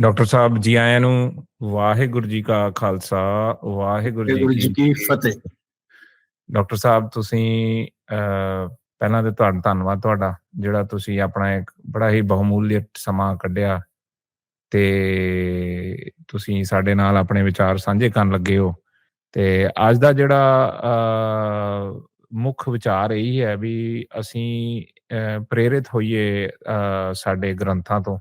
Doctor Sahib ji ਆਇਆਂ ਨੂੰ ਵਾਹਿਗੁਰੂ ਜੀ ਕਾ ਖਾਲਸਾ ਵਾਹਿਗੁਰੂ ਗੁਰੂ ਜੀ ਕੀ ਫਤਿਹ। ਡਾਕਟਰ ਸਾਹਿਬ ਤੁਸੀਂ ਪਹਿਲਾਂ ਤੇ ਤੁਹਾਡਾ ਧੰਨਵਾਦ ਤੁਹਾਡਾ ਜਿਹੜਾ ਤੁਸੀਂ ਆਪਣਾ ਇੱਕ ਬੜਾ ਹੀ ਬਹੁਮੂल्य ਸਮਾਂ ਕੱਢਿਆ ਤੇ ਤੁਸੀਂ ਸਾਡੇ ਨਾਲ ਆਪਣੇ ਵਿਚਾਰ ਸਾਂਝੇ ਕਰਨ ਲੱਗੇ ਹੋ। ਤੇ ਅੱਜ ਦਾ ਜਿਹੜਾ ਮੁੱਖ ਵਿਚਾਰ ਇਹ ਹੈ ਵੀ ਅਸੀਂ ਪ੍ਰੇਰਿਤ ਹੋਈਏ ਸਾਡੇ ਗ੍ਰੰਥਾਂ ਤੋਂ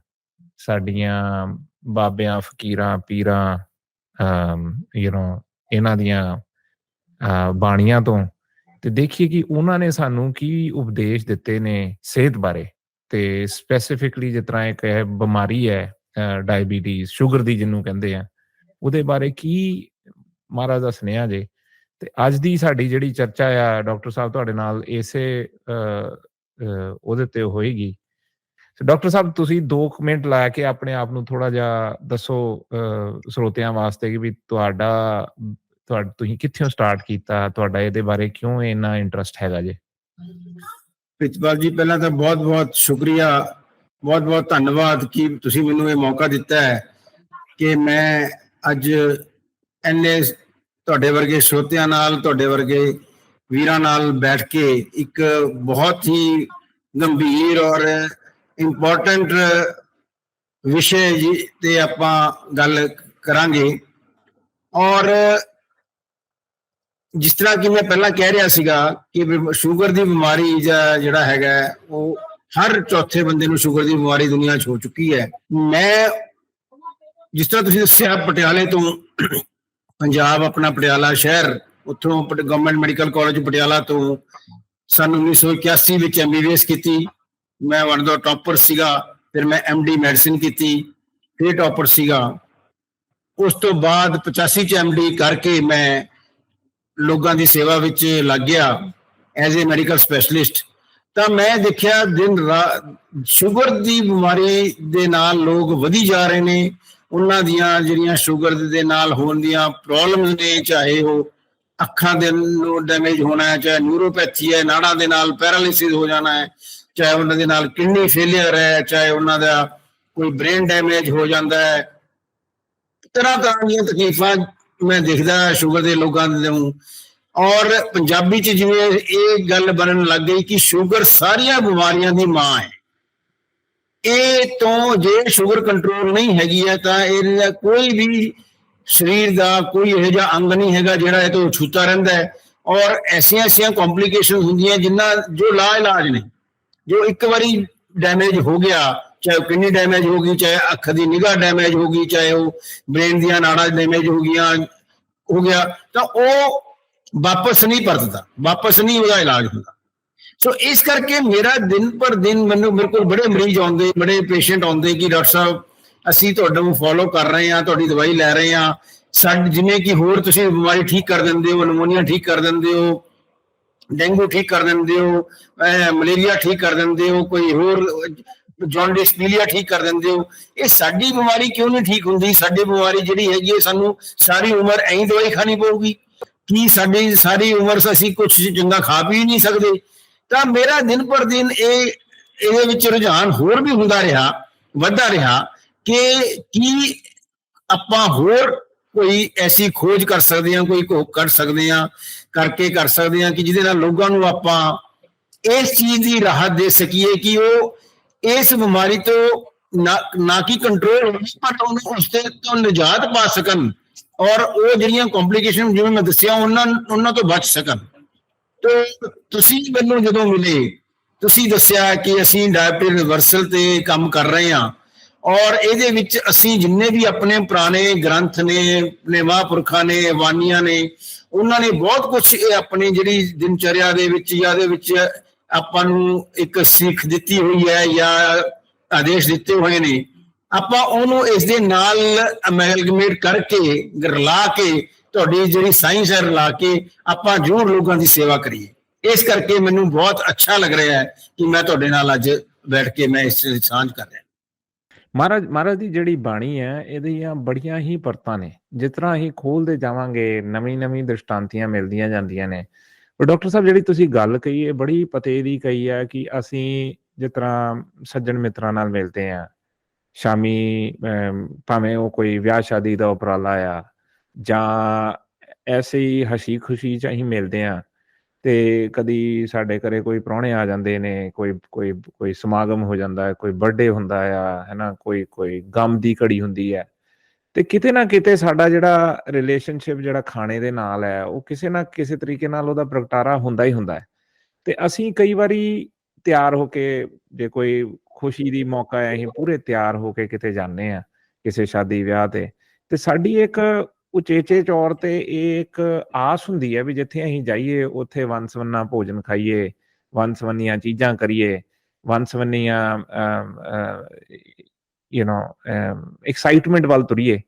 ਸਾਡੀਆਂ ਬਾਬਿਆਂ ਫਕੀਰਾਂ ਪੀਰਾਂ ਯੂ نو ਇਹਨਾਂ ਦੀਆਂ ਅਹ, ਬਾਣੀਆਂ ਤੋਂ ਤੇ ਦੇਖੀਏ ਕਿ ਉਹਨਾਂ ਨੇ ਸਾਨੂੰ ਕੀ ਉਪਦੇਸ਼ ਦਿੱਤੇ ਨੇ ਸਿਹਤ ਬਾਰੇ ਤੇ ਸਪੈਸੀਫਿਕਲੀ ਜਿਸ ਤਰ੍ਹਾਂ ਇੱਕ ਹੈ ਬਿਮਾਰੀ ਹੈ ਡਾਇਬੀਟੀਜ਼ ਸ਼ੂਗਰ ਦੀ ਜਿਹਨੂੰ ਕਹਿੰਦੇ ਆ ਉਹਦੇ ਬਾਰੇ ਕੀ ਮਹਾਰਾਜ ਦਾ ਸੁਨੇਹਾ ਜੇ? ਤੇ ਅੱਜ ਦੀ ਸਾਡੀ ਜਿਹੜੀ ਚਰਚਾ ਆ ਡਾਕਟਰ ਸਾਹਿਬ ਤੁਹਾਡੇ ਨਾਲ ਇਸੇ ਉਹਦੇ ਤੇ ਹੋਏਗੀ। ਸੋ ਡਾਕਟਰ ਸਾਹਿਬ, ਤੁਸੀਂ 2 ਮਿੰਟ ਲਾ ਕੇ ਆਪਣੇ ਆਪ ਨੂੰ ਥੋੜਾ ਜਿਹਾ ਦੱਸੋ ਸਰੋਤਿਆਂ ਵਾਸਤੇ ਕਿ ਵੀ ਤੁਹਾਡਾ ਤੁਹਾਡਾ ਤੁਸੀਂ ਕਿੱਥੋਂ ਸਟਾਰਟ ਕੀਤਾ? ਤੁਹਾਡਾ ਇਹਦੇ ਬਾਰੇ ਕਿਉਂ ਇੰਨਾ ਇੰਟਰਸਟ ਹੈਗਾ ਜੇ? ਪ੍ਰਿਤਪਾਲ ਜੀ, ਪਹਿਲਾਂ ਤਾਂ ਬਹੁਤ-ਬਹੁਤ ਸ਼ੁਕਰੀਆ। ਬਹੁਤ-ਬਹੁਤ ਧੰਨਵਾਦ ਕਿ ਤੁਸੀਂ ਮੈਨੂੰ ਇਹ ਮੌਕਾ ਦਿੱਤਾ ਹੈ ਕਿ ਮੈਂ ਅੱਜ ਐਨੇ ਤੁਹਾਡੇ ਵਰਗੇ ਸਰੋਤਿਆਂ ਨਾਲ, ਤੁਹਾਡੇ ਵਰਗੇ ਵੀਰਾਂ ਨਾਲ ਬੈਠ ਕੇ ਇੱਕ ਬਹੁਤ ਹੀ ਗੰਭੀਰ ਔਰ ਇੰਪੋਰਟੈਂਟ ਵਿਸ਼ੇ ਜੀ ਤੇ ਆਪਾਂ ਗੱਲ ਕਰਾਂਗੇ। ਔਰ, ਜਿਸ ਤਰ੍ਹਾਂ ਕਿ ਮੈਂ ਪਹਿਲਾਂ ਕਹਿ ਰਿਹਾ ਸੀਗਾ ਕਿ ਸ਼ੂਗਰ ਦੀ ਬਿਮਾਰੀ ਜਾਂ ਜਿਹੜਾ ਹੈਗਾ, ਉਹ ਹਰ ਚੌਥੇ ਬੰਦੇ ਨੂੰ ਸ਼ੂਗਰ ਦੀ ਬਿਮਾਰੀ ਦੁਨੀਆ 'ਚ ਹੋ ਚੁੱਕੀ ਹੈ। ਮੈਂ ਜਿਸ ਤਰ੍ਹਾਂ ਤੁਸੀਂ ਦੱਸਿਆ, ਪਟਿਆਲੇ ਤੋਂ ਪੰਜਾਬ, ਆਪਣਾ ਪਟਿਆਲਾ ਸ਼ਹਿਰ, ਉੱਥੋਂ ਗਵਰਨਮੈਂਟ ਮੈਡੀਕਲ ਕਾਲਜ ਪਟਿਆਲਾ ਤੋਂ ਸਨ 1981 ਵਿੱਚ ਐਮਬੀਬੀਐਸ ਕੀਤੀ। ਮੈਂ ਵਨ ਦਾ ਟੌਪਰ ਸੀਗਾ, ਫਿਰ ਮੈਂ ਐਮਡੀ ਮੈਡੀਸਿਨ ਕੀਤੀ, ਫਿਰ ਟੌਪਰ ਸੀਗਾ। ਉਸ ਤੋਂ ਬਾਅਦ 85 ਚ ਐਮਡੀ ਕਰਕੇ ਮੈਂ ਲੋਕਾਂ ਦੀ ਸੇਵਾ ਵਿੱਚ ਲੱਗ ਗਿਆ ਐਜ਼ ਅ ਮੈਡੀਕਲ ਸਪੈਸ਼ਲਿਸਟ ਤਾਂ ਮੈਂ ਦੇਖਿਆ ਦਿਨ ਰਾਤ ਸ਼ੂਗਰ ਦੀ ਬਿਮਾਰੀ ਦੇ ਨਾਲ ਲੋਕ ਵਧੀ ਜਾ ਰਹੇ ਨੇ, ਉਹਨਾਂ ਦੀਆਂ ਜਿਹੜੀਆਂ ਸ਼ੂਗਰ ਦੇ ਨਾਲ ਹੋਣ ਦੀਆਂ ਪ੍ਰੋਬਲਮਸ ਨੇ, ਚਾਹੇ ਉਹ ਅੱਖਾਂ ਦੇ ਨੂੰ ਡੈਮੇਜ ਹੋਣਾ ਹੈ, ਚਾਹੇ ਨਿਊਰੋਪੈਥੀ ਹੈ, ਨਾੜਾਂ ਦੇ ਨਾਲ ਪੈਰਾਲਿਸਿਸ ਹੋ ਜਾਣਾ ਹੈ ਚਾਹੇ ਉਹਨਾਂ ਦੇ ਨਾਲ ਕਿਡਨੀ ਫੇਲਿਅਰ ਹੈ, ਚਾਹੇ ਉਹਨਾਂ ਦਾ ਕੋਈ ਬ੍ਰੇਨ ਡੈਮੇਜ ਹੋ ਜਾਂਦਾ ਹੈ। ਤਰ੍ਹਾਂ ਤਰ੍ਹਾਂ ਦੀਆਂ ਤਕਲੀਫਾਂ ਮੈਂ ਦੇਖਦਾ ਸ਼ੂਗਰ ਦੇ ਲੋਕਾਂ ਦੇ ਨੂੰ। ਔਰ ਪੰਜਾਬੀ ਚ ਜਿਵੇਂ ਇਹ ਗੱਲ ਬਣਨ ਲੱਗ ਗਈ ਕਿ ਸ਼ੂਗਰ ਸਾਰੀਆਂ ਬਿਮਾਰੀਆਂ ਦੀ ਮਾਂ ਹੈ। ਇਹ ਤੋਂ ਜੇ ਸ਼ੂਗਰ ਕੰਟਰੋਲ ਨਹੀਂ ਹੈਗੀ ਹੈ, ਤਾਂ ਇਹਦਾ ਕੋਈ ਵੀ ਸਰੀਰ ਦਾ ਕੋਈ ਇਹੋ ਜਿਹਾ ਅੰਗ ਨਹੀਂ ਹੈਗਾ ਜਿਹੜਾ ਇਹ ਤੋਂ ਛੂਤਾ ਰਹਿੰਦਾ ਹੈ। ਔਰ ਐਸੀਆਂ ਐਸੀਆਂ ਕੰਪਲਿਕੇਸ਼ਨਸ ਹੁੰਦੀਆਂ ਜਿਨ੍ਹਾਂ ਜੋ ਲਾ ਇਲਾਜ ਨੇ। ਜੋ ਇੱਕ ਵਾਰੀ ਡੈਮੇਜ ਹੋ ਗਿਆ, ਚਾਹੇ ਕਿੰਨੀ ਡੈਮੇਜ ਹੋ ਗਈ, ਚਾਹੇ ਅੱਖ ਦੀ ਨਿਗਾਹ ਡੈਮੇਜ ਹੋ ਗਈ, ਚਾਹੇ ਉਹ ਬ੍ਰੇਨ ਦੀਆਂ ਨਾੜਾਂ ਡੈਮੇਜ ਹੋ ਗਈਆਂ, ਹੋ ਗਿਆ, ਤਾਂ ਉਹ ਵਾਪਸ ਨਹੀਂ ਪਰਤਦਾ, ਵਾਪਸ ਨਹੀਂ ਉਹਦਾ ਇਲਾਜ ਹੁੰਦਾ। ਸੋ ਇਸ ਕਰਕੇ ਮੇਰਾ ਦਿਨ ਪਰ ਦਿਨ ਮੈਨੂੰ ਮੇਰੇ ਕੋਲ ਬੜੇ ਮਰੀਜ਼ ਆਉਂਦੇ, ਬੜੇ ਪੇਸ਼ੈਂਟ ਆਉਂਦੇ ਕਿ ਡਾਕਟਰ ਸਾਹਿਬ, ਅਸੀਂ ਤੁਹਾਡੇ ਨੂੰ ਫੋਲੋ ਕਰ ਰਹੇ ਹਾਂ, ਤੁਹਾਡੀ ਦਵਾਈ ਲੈ ਰਹੇ ਹਾਂ। ਸਾਡੇ, ਜਿਵੇਂ ਕਿ ਹੋਰ ਤੁਸੀਂ ਬਿਮਾਰੀ ਠੀਕ ਕਰ ਦਿੰਦੇ ਹੋ, ਨਮੋਨੀਆ ਠੀਕ ਕਰ ਦਿੰਦੇ ਹੋ ਡੇਂਗੂ ਠੀਕ ਕਰ ਦਿੰਦੇ ਹੋ ਮਲੇਰੀਆ ਠੀਕ ਕਰ ਦਿੰਦੇ ਹੋ, ਕੋਈ ਹੋਰ ਜੌਂਡਿਸ, ਪੀਲੀਆ ਠੀਕ ਕਰ ਦਿੰਦੇ ਹੋ, ਇਹ ਸਾਡੀ ਬਿਮਾਰੀ ਕਿਉਂ ਨਹੀਂ ਠੀਕ ਹੁੰਦੀ? ਸਾਡੀ ਬਿਮਾਰੀ ਜਿਹੜੀ ਹੈਗੀ ਹੈ ਸਾਨੂੰ ਸਾਰੀ ਉਮਰ ਐਂ ਦਵਾਈ ਖਾਣੀ ਪਊਗੀ। ਕੀ ਸਾਡੀ ਸਾਰੀ ਉਮਰ ਅਸੀਂ ਕੁਝ ਚੰਗਾ ਖਾ ਵੀ ਨਹੀਂ ਸਕਦੇ? ਤਾਂ ਮੇਰਾ ਦਿਨ ਪਰ ਦਿਨ ਇਹ, ਇਹਦੇ ਵਿੱਚ ਰੁਝਾਨ ਹੋਰ ਵੀ ਹੁੰਦਾ ਰਿਹਾ, ਵੱਧਦਾ ਰਿਹਾ ਕਿ ਕੀ ਆਪਾਂ ਹੋਰ ਕੋਈ ਐਸੀ ਖੋਜ ਕਰ ਸਕਦੇ ਹਾਂ, ਕੋਈ ਕੋ ਕਰ ਸਕਦੇ ਹਾਂ, ਕਰਕੇ ਕਰ ਸਕਦੇ ਹਾਂ ਕਿ ਜਿਹਦੇ ਨਾਲ ਲੋਕਾਂ ਨੂੰ ਆਪਾਂ ਇਸ ਚੀਜ਼ ਦੀ ਰਾਹਤ ਦੇ ਸਕੀਏ ਕਿ ਉਹ ਇਸ ਬਿਮਾਰੀ ਤੋਂ ਨਾ ਨਾ ਕਿ ਕੰਟਰੋਲ ਹੋਵੇ ਪਰ ਉਹਨੂੰ ਉਸ ਤੋਂ ਨਿਜਾਤ ਪਾ ਸਕਣ ਔਰ ਉਹ ਜਿਹੜੀਆਂ ਕੰਪਲਿਕੇਸ਼ਨ ਜਿਵੇਂ ਮੈਂ ਦੱਸਿਆ, ਉਹਨਾਂ ਉਹਨਾਂ ਤੋਂ ਬਚ ਸਕਣ। ਤੇ ਤੁਸੀਂ ਮੈਨੂੰ ਜਦੋਂ ਮਿਲੇ, ਤੁਸੀਂ ਦੱਸਿਆ ਕਿ ਅਸੀਂ ਡਾਇਬੀਟਿਸ ਰਿਵਰਸਲ ਤੇ ਕੰਮ ਕਰ ਰਹੇ ਹਾਂ। ਔਰ ਇਹਦੇ ਵਿੱਚ ਅਸੀਂ ਜਿੰਨੇ ਵੀ ਆਪਣੇ ਪੁਰਾਣੇ ਗ੍ਰੰਥ ਨੇ, ਆਪਣੇ ਮਹਾਂਪੁਰਖਾਂ ਨੇ ਵਾਨੀਆਂ ਨੇ, ਉਹਨਾਂ ਨੇ ਬਹੁਤ ਕੁਝ ਇਹ ਆਪਣੀ ਜਿਹੜੀ ਦਿਨਚਰਿਆ ਦੇ ਵਿੱਚ ਜਾਂ ਦੇ ਵਿੱਚ ਆਪਾਂ ਨੂੰ ਇੱਕ ਸਿੱਖ ਦਿੱਤੀ ਹੋਈ ਹੈ ਜਾਂ ਆਦੇਸ਼ ਦਿੱਤੇ ਹੋਏ ਨੇ, ਆਪਾਂ ਉਹਨੂੰ ਇਸ ਦੇ ਨਾਲ ਅਮੈਲਗਮੇਟ ਕਰਕੇ, ਰਲਾ ਕੇ, ਤੁਹਾਡੀ ਜਿਹੜੀ ਸਾਇੰਸ ਹੈ ਰਲਾ ਕੇ ਆਪਾਂ ਜ਼ਰੂਰ ਲੋਕਾਂ ਦੀ ਸੇਵਾ ਕਰੀਏ। ਇਸ ਕਰਕੇ ਮੈਨੂੰ ਬਹੁਤ ਅੱਛਾ ਲੱਗ ਰਿਹਾ ਹੈ ਕਿ ਮੈਂ ਤੁਹਾਡੇ ਨਾਲ ਅੱਜ ਬੈਠ ਕੇ ਮੈਂ ਇਸ ਵਿੱਚ ਸਾਂਝ ਕਰ ਰਿਹਾ। ਮਹਾਰਾਜ ਮਹਾਰਾਜ ਦੀ ਜਿਹੜੀ ਬਾਣੀ ਹੈ, ਇਹਦੀਆਂ ਬੜੀਆਂ ਹੀ ਪਰਤਾਂ ਨੇ। ਜਿਸ ਤਰ੍ਹਾਂ ਅਸੀਂ ਖੋਲਦੇ ਜਾਵਾਂਗੇ, ਨਵੀਂ ਨਵੀਂ ਦ੍ਰਿਸ਼ਟਾਂਤੀਆਂ ਮਿਲਦੀਆਂ ਜਾਂਦੀਆਂ ਨੇ। ਪਰ ਡਾਕਟਰ ਸਾਹਿਬ, ਜਿਹੜੀ ਤੁਸੀਂ ਗੱਲ ਕਹੀ ਹੈ ਬੜੀ ਪਤੇ ਦੀ ਕਹੀ ਹੈ ਕਿ ਅਸੀਂ ਜਿਸ ਤਰ੍ਹਾਂ ਸੱਜਣ ਮਿੱਤਰਾਂ ਨਾਲ ਮਿਲਦੇ ਆ ਸ਼ਾਮੀ ਭਾਵੇਂ ਉਹ ਕੋਈ ਵਿਆਹ ਸ਼ਾਦੀ ਦਾ ਉਪਰਾਲਾ ਆ, ਜਾਂ ਐਸੀ ਹਸੀ ਖੁਸ਼ੀ ਚ ਅਸੀਂ ਮਿਲਦੇ ਆ ਤੇ ਕਦੀ ਸਾਡੇ ਘਰੇ ਕੋਈ ਪ੍ਰਾਹੁਣੇ ਆ ਜਾਂਦੇ ਨੇ, ਕੋਈ ਕੋਈ ਕੋਈ ਸਮਾਗਮ ਹੋ ਜਾਂਦਾ ਹੈ, ਕੋਈ ਬਰਥਡੇ ਹੁੰਦਾ ਆ, ਹੈਨਾ, ਕੋਈ ਕੋਈ ਗਮ ਦੀ ਘੜੀ ਹੁੰਦੀ ਹੈ। ਤੇ ਕਿਤੇ ਨਾ ਕਿਤੇ ਸਾਡਾ ਜਿਹੜਾ ਰਿਲੇਸ਼ਨਸ਼ਿਪ ਜਿਹੜਾ ਖਾਣੇ ਦੇ ਨਾਲ ਹੈ, ਉਹ ਕਿਸੇ ਨਾ ਕਿਸੇ ਤਰੀਕੇ ਨਾਲ ਉਹਦਾ ਪ੍ਰਗਟਾਰਾ ਹੁੰਦਾ ਹੀ ਹੁੰਦਾ ਹੈ। ਤੇ ਅਸੀਂ ਕਈ ਵਾਰੀ ਤਿਆਰ ਹੋ ਕੇ ਜੇ ਕੋਈ ਖੁਸ਼ੀ ਦੀ ਮੌਕਾ ਹੈ, ਅਸੀਂ ਪੂਰੇ ਤਿਆਰ ਹੋ ਕੇ ਕਿਤੇ ਜਾਂਦੇ ਆ ਕਿਸੇ ਸ਼ਾਦੀ ਵਿਆਹ ਤੇ। ਤੇ ਸਾਡੀ ਇੱਕ ਉਚੇਚੇ ਤੌਰ ਤੇ ਇਹ ਇੱਕ ਆਸ ਹੁੰਦੀ ਹੈ ਵੀ ਜਿੱਥੇ ਅਸੀਂ ਜਾਈਏ, ਉੱਥੇ ਵੰਸਵੰਨਾ ਭੋਜਨ ਖਾਈਏ ਵੰਸਵੰਨੀਆਂ ਚੀਜ਼ਾਂ ਕਰੀਏ ਵੰਸਵੰਨੀਆਂ ਯੂ نو ਐਕਸਾਈਟਮੈਂਟ ਵੱਲ ਤੁਰੀਏ।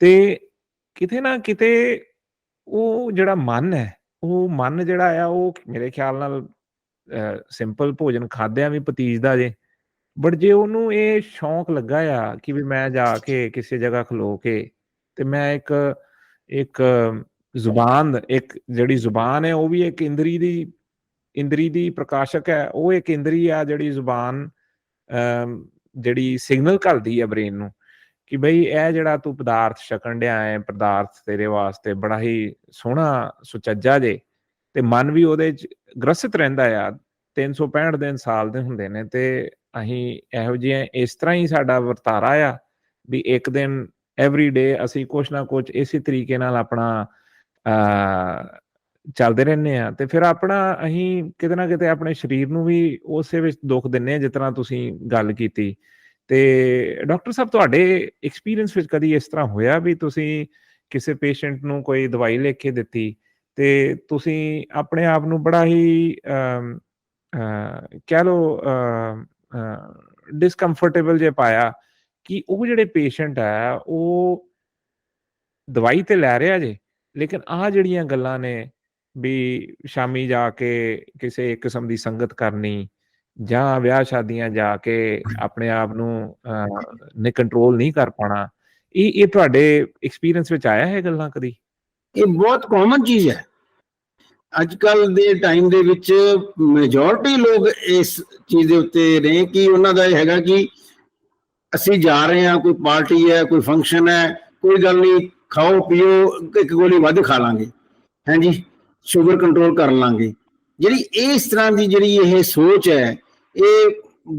ਤੇ ਕਿਤੇ ਨਾ ਕਿਤੇ ਉਹ ਜਿਹੜਾ ਮਨ ਹੈ, ਉਹ ਮਨ ਜਿਹੜਾ ਆ, ਉਹ ਮੇਰੇ ਖਿਆਲ ਨਾਲ ਸਿੰਪਲ ਭੋਜਨ ਖਾਦਿਆਂ ਵੀ ਪਤੀਜਦਾ ਜੇ। ਬਟ ਜੇ ਉਹਨੂੰ ਇਹ ਸ਼ੌਂਕ ਲੱਗਾ ਆ ਕਿ ਵੀ ਮੈਂ ਜਾ ਕੇ ਕਿਸੇ ਜਗ੍ਹਾ ਖਲੋ ਕੇ ਤੇ ਮੈਂ ਇੱਕ ਇੱਕ ਜ਼ੁਬਾਨ, ਇੱਕ ਜਿਹੜੀ ਜ਼ੁਬਾਨ ਹੈ, ਉਹ ਵੀ ਇੱਕ ਇੰਦਰੀ ਦੀ ਇੰਦਰੀ ਦੀ ਪ੍ਰਕਾਸ਼ਕ ਹੈ, ਉਹ ਇੱਕ ਇੰਦਰੀ ਆ ਜਿਹੜੀ ਜ਼ੁਬਾਨ ਜਿਹੜੀ ਸਿਗਨਲ ਘੱਲਦੀ ਹੈ ਬ੍ਰੇਨ ਨੂੰ ਕਿ ਬਈ ਇਹ ਜਿਹੜਾ ਤੂੰ ਪਦਾਰਥ ਛਕਣ ਡਿਆ ਹੈ, ਪਦਾਰਥ ਤੇਰੇ ਵਾਸਤੇ ਬੜਾ ਹੀ ਸੋਹਣਾ, ਸੁਚੱਜਾ ਜੇ ਤੇ ਮਨ ਵੀ ਉਹਦੇ ਚ ਗ੍ਰਸਿਤ ਰਹਿੰਦਾ ਆ 365 ਦਿਨ ਸਾਲ ਦੇ ਹੁੰਦੇ ਨੇ ਤੇ ਅਸੀਂ ਇਹੋ ਜਿਹੇ ਇਸ ਤਰ੍ਹਾਂ ਹੀ ਸਾਡਾ ਵਰਤਾਰਾ ਆ ਵੀ ਇੱਕ ਦਿਨ ਐਵਰੀ ਡੇ ਅਸੀਂ ਕੁਛ ਨਾ ਕੁਛ ਇਸੇ ਤਰੀਕੇ ਨਾਲ ਆਪਣਾ ਚੱਲਦੇ ਰਹਿੰਦੇ ਆ ਤੇ ਫਿਰ ਆਪਣਾ ਅਸੀਂ ਕਿਤੇ ਨਾ ਕਿਤੇ ਆਪਣੇ ਸਰੀਰ ਨੂੰ ਵੀ ਉਸੇ ਵਿੱਚ ਦੁੱਖ ਦਿੰਨੇ ਆ ਜਿਸ ਤਰ੍ਹਾਂ ਤੁਸੀਂ ਗੱਲ ਕੀਤੀ। ਤੇ ਡਾਕਟਰ ਸਾਹਿਬ, ਤੁਹਾਡੇ ਐਕਸਪੀਰੀਅੰਸ ਵਿੱਚ ਕਦੀ ਇਸ ਤਰ੍ਹਾਂ ਹੋਇਆ ਵੀ ਤੁਸੀਂ ਕਿਸੇ ਪੇਸ਼ੈਂਟ ਨੂੰ ਕੋਈ ਦਵਾਈ ਲਿਖ ਕੇ ਦਿੱਤੀ ਤੇ ਤੁਸੀਂ ਆਪਣੇ ਆਪ ਨੂੰ ਬੜਾ ਹੀ ਕਹਿ ਲੋ ਡਿਸਕੰਫਰਟੇਬਲ ਜੇ ਪਾਇਆ ਕਿ ਉਹ ਜਿਹੜੇ ਪੇਸ਼ੈਂਟ ਆ, ਉਹ ਦਵਾਈ ਤੇ ਲੈ ਰਿਹਾ ਜੇ, ਲੇਕਿਨ ਆ ਜਿਹੜੀਆਂ ਗੱਲਾਂ ਨੇ ਵੀ ਸ਼ਾਮੀ ਜਾ ਕੇ ਕਿਸੇ ਇੱਕ ਕਿਸਮ ਦੀ ਸੰਗਤ ਕਰਨੀ ਜਾਂ ਵਿਆਹ ਸ਼ਾਦੀਆਂ ਜਾ ਕੇ ਆਪਣੇ ਆਪ ਨੂੰ ਨੇ ਕੰਟਰੋਲ ਨਹੀਂ ਕਰ ਪਾਣਾ ਇਹ ਇਹ ਤੁਹਾਡੇ ਐਕਸਪੀਰੀਅੰਸ ਵਿੱਚ ਆਇਆ ਹੈ ਗੱਲਾਂ ਕਦੀ? ਇਹ ਬਹੁਤ ਕਾਮਨ ਚੀਜ਼ ਹੈ। ਅੱਜ ਕੱਲ ਦੇ ਟਾਈਮ ਦੇ ਵਿੱਚ ਮੈਜੋਰਿਟੀ ਲੋਕ ਇਸ ਚੀਜ਼ ਦੇ ਉੱਤੇ ਨੇ ਕਿ ਉਹਨਾਂ ਦਾ ਇਹ ਹੈਗਾ ਕਿ ਅਸੀਂ ਜਾ ਰਹੇ ਹਾਂ, ਕੋਈ ਪਾਰਟੀ ਹੈ, ਕੋਈ ਫੰਕਸ਼ਨ ਹੈ, ਕੋਈ ਗੱਲ ਨਹੀਂ, ਖਾਓ, ਪੀਓ, ਇੱਕ ਗੋਲੀ ਵੱਧ ਖਾ ਲਾਂਗੇ। ਹਾਂਜੀ? ਸ਼ੂਗਰ ਕੰਟਰੋਲ ਕਰ ਲਾਂਗੇ। ਜਿਹੜੀ ਇਸ ਤਰ੍ਹਾਂ ਦੀ ਜਿਹੜੀ ਇਹ ਸੋਚ ਹੈ, ਇਹ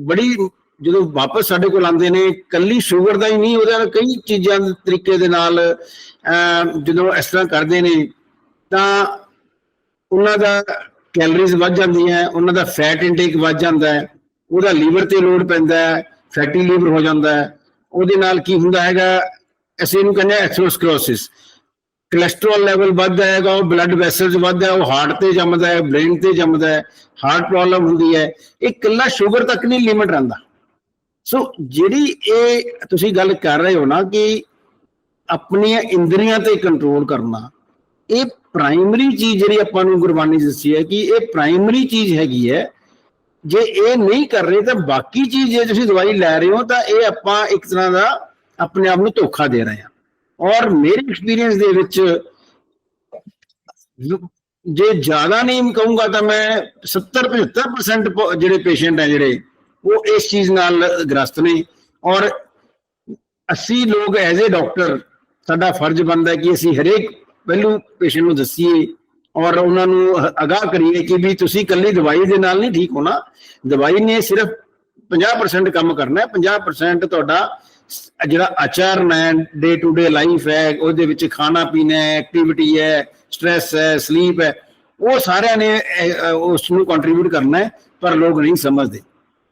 ਬੜੀ ਜਦੋਂ ਵਾਪਸ ਸਾਡੇ ਕੋਲ ਆਉਂਦੇ ਨੇ, ਕੱਲੀ ਸ਼ੂਗਰ ਦਾ ਹੀ ਨਹੀਂ, ਉਹਦੇ ਨਾਲ ਕਈ ਚੀਜ਼ਾਂ ਦੇ ਤਰੀਕੇ ਦੇ ਨਾਲ ਜਦੋਂ ਇਸ ਤਰ੍ਹਾਂ ਕਰਦੇ ਨੇ, ਤਾਂ ਉਹਨਾਂ ਦਾ ਕੈਲਰੀਜ਼ ਵੱਧ ਜਾਂਦੀਆਂ, ਉਹਨਾਂ ਦਾ ਫੈਟ ਇਨਟੇਕ ਵੱਧ ਜਾਂਦਾ ਹੈ ਉਹਦਾ ਲੀਵਰ ਤੇ ਲੋਡ ਪੈਂਦਾ ਹੈ ਫੈਟੀ ਲੀਵਰ ਹੋ ਜਾਂਦਾ ਹੈ। ਉਹਦੇ ਨਾਲ ਕੀ ਹੁੰਦਾ ਹੈਗਾ, ਅਸੀਂ ਇਹਨੂੰ ਕਹਿੰਦੇ ਐਥਰੋਸਕਲੋਸਿਸ ਕੋਲੇਸਟ੍ਰੋਲ ਲੈਵਲ ਵੱਧਦਾ ਹੈਗਾ, ਉਹ ਬਲੱਡ ਵੈਸਲਸ ਵੱਧਦਾ ਉਹ ਹਾਰਟ ਤੇ ਜੰਮਦਾ ਹੈ ਬ੍ਰੇਨ ਤੇ ਜੰਮਦਾ ਹੈ ਹਾਰਟ ਪ੍ਰੋਬਲਮ ਹੁੰਦੀ ਹੈ। ਇਹ ਇਕੱਲਾ ਸ਼ੂਗਰ ਤੱਕ ਨਹੀਂ ਲਿਮਿਟ ਰਹਿੰਦਾ। ਸੋ ਜਿਹੜੀ ਇਹ ਤੁਸੀਂ ਗੱਲ ਕਰ ਰਹੇ ਹੋ ਨਾ ਕਿ ਆਪਣੀਆਂ ਇੰਦਰੀਆਂ ਤੇ ਕੰਟਰੋਲ ਕਰਨਾ, ਇਹ ਪ੍ਰਾਇਮਰੀ ਚੀਜ਼ ਜਿਹੜੀ ਆਪਾਂ ਨੂੰ ਗੁਰਬਾਣੀ ਦੱਸੀ ਹੈ ਕਿ ਇਹ ਪ੍ਰਾਇਮਰੀ ਚੀਜ਼ ਹੈਗੀ ਹੈ ਜੇ ਇਹ ਨਹੀਂ ਕਰ ਰਹੇ ਤਾਂ ਬਾਕੀ ਚੀਜ਼ ਜੇ ਤੁਸੀਂ ਦਵਾਈ ਲੈ ਰਹੇ ਹੋ ਤਾਂ ਇਹ ਆਪਾਂ ਇੱਕ ਤਰ੍ਹਾਂ ਦਾ ਆਪਣੇ ਆਪ ਨੂੰ ਧੋਖਾ ਦੇ ਰਹੇ ਹਾਂ। ਔਰ ਮੇਰੇ ਐਕਸਪੀਰੀਅੰਸ ਦੇ ਵਿੱਚ ਜੇ ਜ਼ਿਆਦਾ ਨਹੀਂ ਕਹੂੰਗਾ ਤਾਂ ਮੈਂ 70 75% ਪ- ਜਿਹੜੇ ਪੇਸ਼ੈਂਟ ਹੈ ਜਿਹੜੇ, ਉਹ ਇਸ ਚੀਜ਼ ਨਾਲ ਗ੍ਰਸਤ ਨੇ। ਔਰ ਅਸੀਂ ਲੋਕ ਐਜ਼ ਅ ਡਾਕਟਰ, ਸਾਡਾ ਫਰਜ਼ ਬਣਦਾ ਕਿ ਅਸੀਂ ਹਰੇਕ ਪਹਿਲੂ ਪੇਸ਼ੈਂਟ ਨੂੰ ਦੱਸੀਏ ਔਰ ਉਹਨਾਂ ਨੂੰ ਅਹ ਅਗਾਹ ਕਰੀਏ ਕਿ ਵੀ ਤੁਸੀਂ ਇਕੱਲੀ ਦਵਾਈ ਦੇ ਨਾਲ ਨਹੀਂ ਠੀਕ ਹੋਣਾ। ਦਵਾਈ ਨੇ ਸਿਰਫ 50% ਕੰਮ ਕਰਨਾ ਹੈ। 50% ਤੁਹਾਡਾ ਜਿਹੜਾ ਆਚਰਨ ਹੈ ਡੇ ਟੂ ਡੇ ਲਾਈਫ ਹੈ, ਉਹਦੇ ਵਿੱਚ ਖਾਣਾ ਪੀਣਾ ਹੈ ਐਕਟੀਵਿਟੀ ਹੈ ਸਟ੍ਰੈਸ ਹੈ ਸਲੀਪ ਹੈ, ਉਹ ਸਾਰਿਆਂ ਨੇ ਉਸ ਨੂੰ ਕੰਟਰੀਬਿਊਟ ਕਰਨਾ ਹੈ, ਪਰ ਲੋਕ ਨਹੀਂ ਸਮਝਦੇ।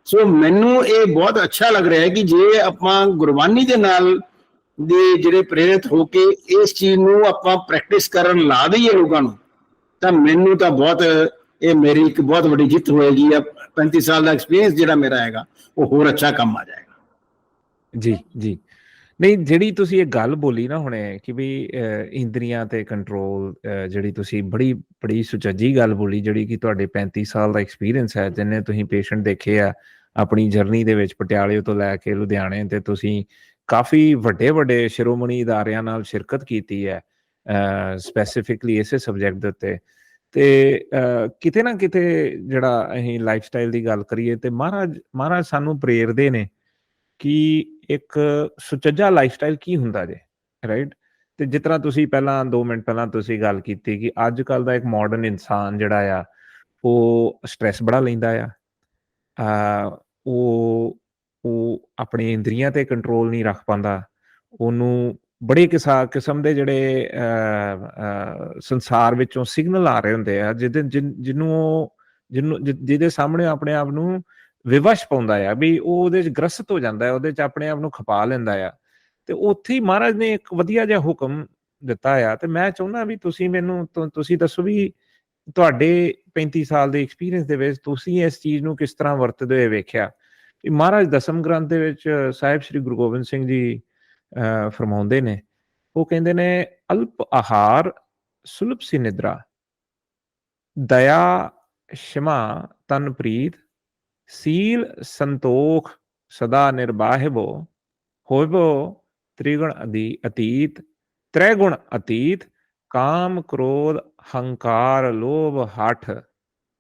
ਸੋ ਮੈਨੂੰ ਇਹ ਬਹੁਤ ਅੱਛਾ ਲੱਗ ਰਿਹਾ ਹੈ ਕਿ ਜੇ ਆਪਾਂ ਗੁਰਬਾਨੀ ਦੇ ਨਾਲ ਦੇ ਜਿਹੜੇ ਪ੍ਰੇਰਿਤ ਹੋ ਕੇ ਇਸ ਚੀਜ਼ ਨੂੰ ਆਪਾਂ ਪ੍ਰੈਕਟਿਸ ਕਰਨ ਲਾ ਦਈਏ ਲੋਕਾਂ ਨੂੰ ਤਾਂ ਮੈਨੂੰ ਤਾਂ ਬਹੁਤ, ਇਹ ਮੇਰੀ ਇੱਕ ਬਹੁਤ ਵੱਡੀ ਜਿੱਤ ਹੋਏਗੀ ਆ 35 ਸਾਲ ਦਾ ਐਕਸਪੀਰੀਅੰਸ ਜਿਹੜਾ ਮੇਰਾ ਹੈਗਾ, ਉਹ ਹੋਰ ਅੱਛਾ ਕੰਮ ਆ ਜਾਏਗਾ। ਜੀ ਜੀ। ਨਹੀਂ, ਜਿਹੜੀ ਤੁਸੀਂ ਇਹ ਗੱਲ ਬੋਲੀ ਨਾ ਹੁਣੇ ਕਿ ਵੀ ਇੰਦਰੀਆਂ ਤੇ ਕੰਟਰੋਲ ਜਿਹੜੀ ਤੁਸੀਂ ਬੜੀ ਬੜੀ ਸੁਚੱਜੀ ਗੱਲ ਬੋਲੀ, ਜਿਹੜੀ ਕਿ ਤੁਹਾਡੇ 35 ਸਾਲ ਦਾ ਐਕਸਪੀਰੀਅੰਸ ਹੈ, ਜਿੰਨੇ ਤੁਸੀਂ ਪੇਸ਼ੈਂਟ ਦੇਖੇ ਆ, ਆਪਣੀ ਜਰਨੀ ਦੇ ਵਿੱਚ ਪਟਿਆਲੇ ਤੋਂ ਲੈ ਕੇ ਲੁਧਿਆਣੇ ਤੇ ਤੁਸੀਂ ਕਾਫੀ ਵੱਡੇ ਵੱਡੇ ਸ਼ਿਰੋਮਣੀ ਅਦਾਰਿਆਂ ਨਾਲ ਸ਼ਿਰਕਤ ਕੀਤੀ ਹੈ। ਸਪੈਸੀਫਿਕਲੀ ਇਸੇ ਸਬਜੈਕਟ ਦੇ ਉੱਤੇ। ਤੇ ਕਿਤੇ ਨਾ ਕਿਤੇ ਜਿਹੜਾ ਅਸੀਂ ਲਾਈਫ ਸਟਾਈਲ ਦੀ ਗੱਲ ਕਰੀਏ ਤੇ ਮਹਾਰਾਜ ਮਹਾਰਾਜ ਸਾਨੂੰ ਪ੍ਰੇਰਦੇ ਨੇ ਕਿ ਇੱਕ ਸੁਚੱਜਾ ਲਾਈਫਸਟਾਈਲ ਕੀ ਹੁੰਦਾ ਜੇ ਰਾਈਟ ਤੇ ਜਿਸ ਤਰ੍ਹਾਂ ਤੁਸੀਂ ਪਹਿਲਾਂ 2 ਮਿੰਟ ਪਹਿਲਾਂ ਤੁਸੀਂ ਗੱਲ ਕੀਤੀ ਕਿ ਅੱਜ ਕੱਲ ਦਾ ਇੱਕ ਮਾਡਰਨ ਇਨਸਾਨ ਜਿਹੜਾ ਆ, ਉਹ ਸਟ੍ਰੈਸ ਬੜਾ ਲੈਂਦਾ ਆ। ਆ ਉਹ ਉਹ ਆਪਣੀ ਇੰਦਰੀਆਂ ਤੇ ਕੰਟਰੋਲ ਨਹੀਂ ਰੱਖ ਪਾਉਂਦਾ। ਉਹਨੂੰ ਬੜੇ ਕਿਸਾ, ਕਿਸਮ ਦੇ ਜਿਹੜੇ ਸੰਸਾਰ ਵਿੱਚੋਂ ਸਿਗਨਲ ਆ ਰਹੇ ਹੁੰਦੇ ਆ, ਜਿਹਦੇ ਜਿਹਨੂੰ ਉਹ, ਜਿਹਨੂੰ ਜਿਹਦੇ ਸਾਹਮਣੇ ਆਪਣੇ ਆਪ ਨੂੰ ਵਿਵਸ਼ ਪਾਉਂਦਾ ਆ, ਵੀ ਉਹ ਉਹਦੇ ਚ ਗ੍ਰਸਤ ਹੋ ਜਾਂਦਾ ਹੈ ਉਹਦੇ ਚ ਆਪਣੇ ਆਪ ਨੂੰ ਖਪਾ ਲੈਂਦਾ ਆ। ਤੇ ਉੱਥੇ ਹੀ ਮਹਾਰਾਜ ਨੇ ਇੱਕ ਵਧੀਆ ਜਿਹਾ ਹੁਕਮ ਦਿੱਤਾ ਆ, ਤੇ ਮੈਂ ਚਾਹੁੰਦਾ ਵੀ ਤੁਸੀਂ ਮੈਨੂੰ ਤੁਸੀਂ ਦੱਸੋ ਵੀ ਤੁਹਾਡੇ 35 ਸਾਲ ਦੇ ਐਕਸਪੀਰੀਅੰਸ ਦੇ ਵਿੱਚ ਤੁਸੀਂ ਇਸ ਚੀਜ਼ ਨੂੰ ਕਿਸ ਤਰ੍ਹਾਂ ਵਰਤਦੇ ਹੋਏ ਵੇਖਿਆ? ਕਿ ਮਹਾਰਾਜ ਦਸਮ ਗ੍ਰੰਥ ਦੇ ਵਿੱਚ ਸਾਹਿਬ ਸ੍ਰੀ ਗੁਰੂ ਗੋਬਿੰਦ ਸਿੰਘ ਜੀ ਫਰਮਾਉਂਦੇ ਨੇ। ਉਹ ਕਹਿੰਦੇ ਨੇ, ਅਲਪ ਆਹਾਰ, ਸੁਲਭ ਸੀ ਨਿਦਰਾ। ਦਇਆ, ਸ਼ਮਾ, ਤਨ ਪ੍ਰੀਤ, ਸੀਲ, ਸੰਤੋਖ, ਸਦਾ ਨਿਰਬਾਹਿਬੋ, ਹੋਇਬੋ, ਤ੍ਰਿਗੁਣ ਅਦੀ, ਅਤੀਤ, ਤ੍ਰੈਗੁਣ ਅਤੀਤ, ਕਾਮ ਕ੍ਰੋਧ, ਹੰਕਾਰ, ਲੋਭ, ਹਠ।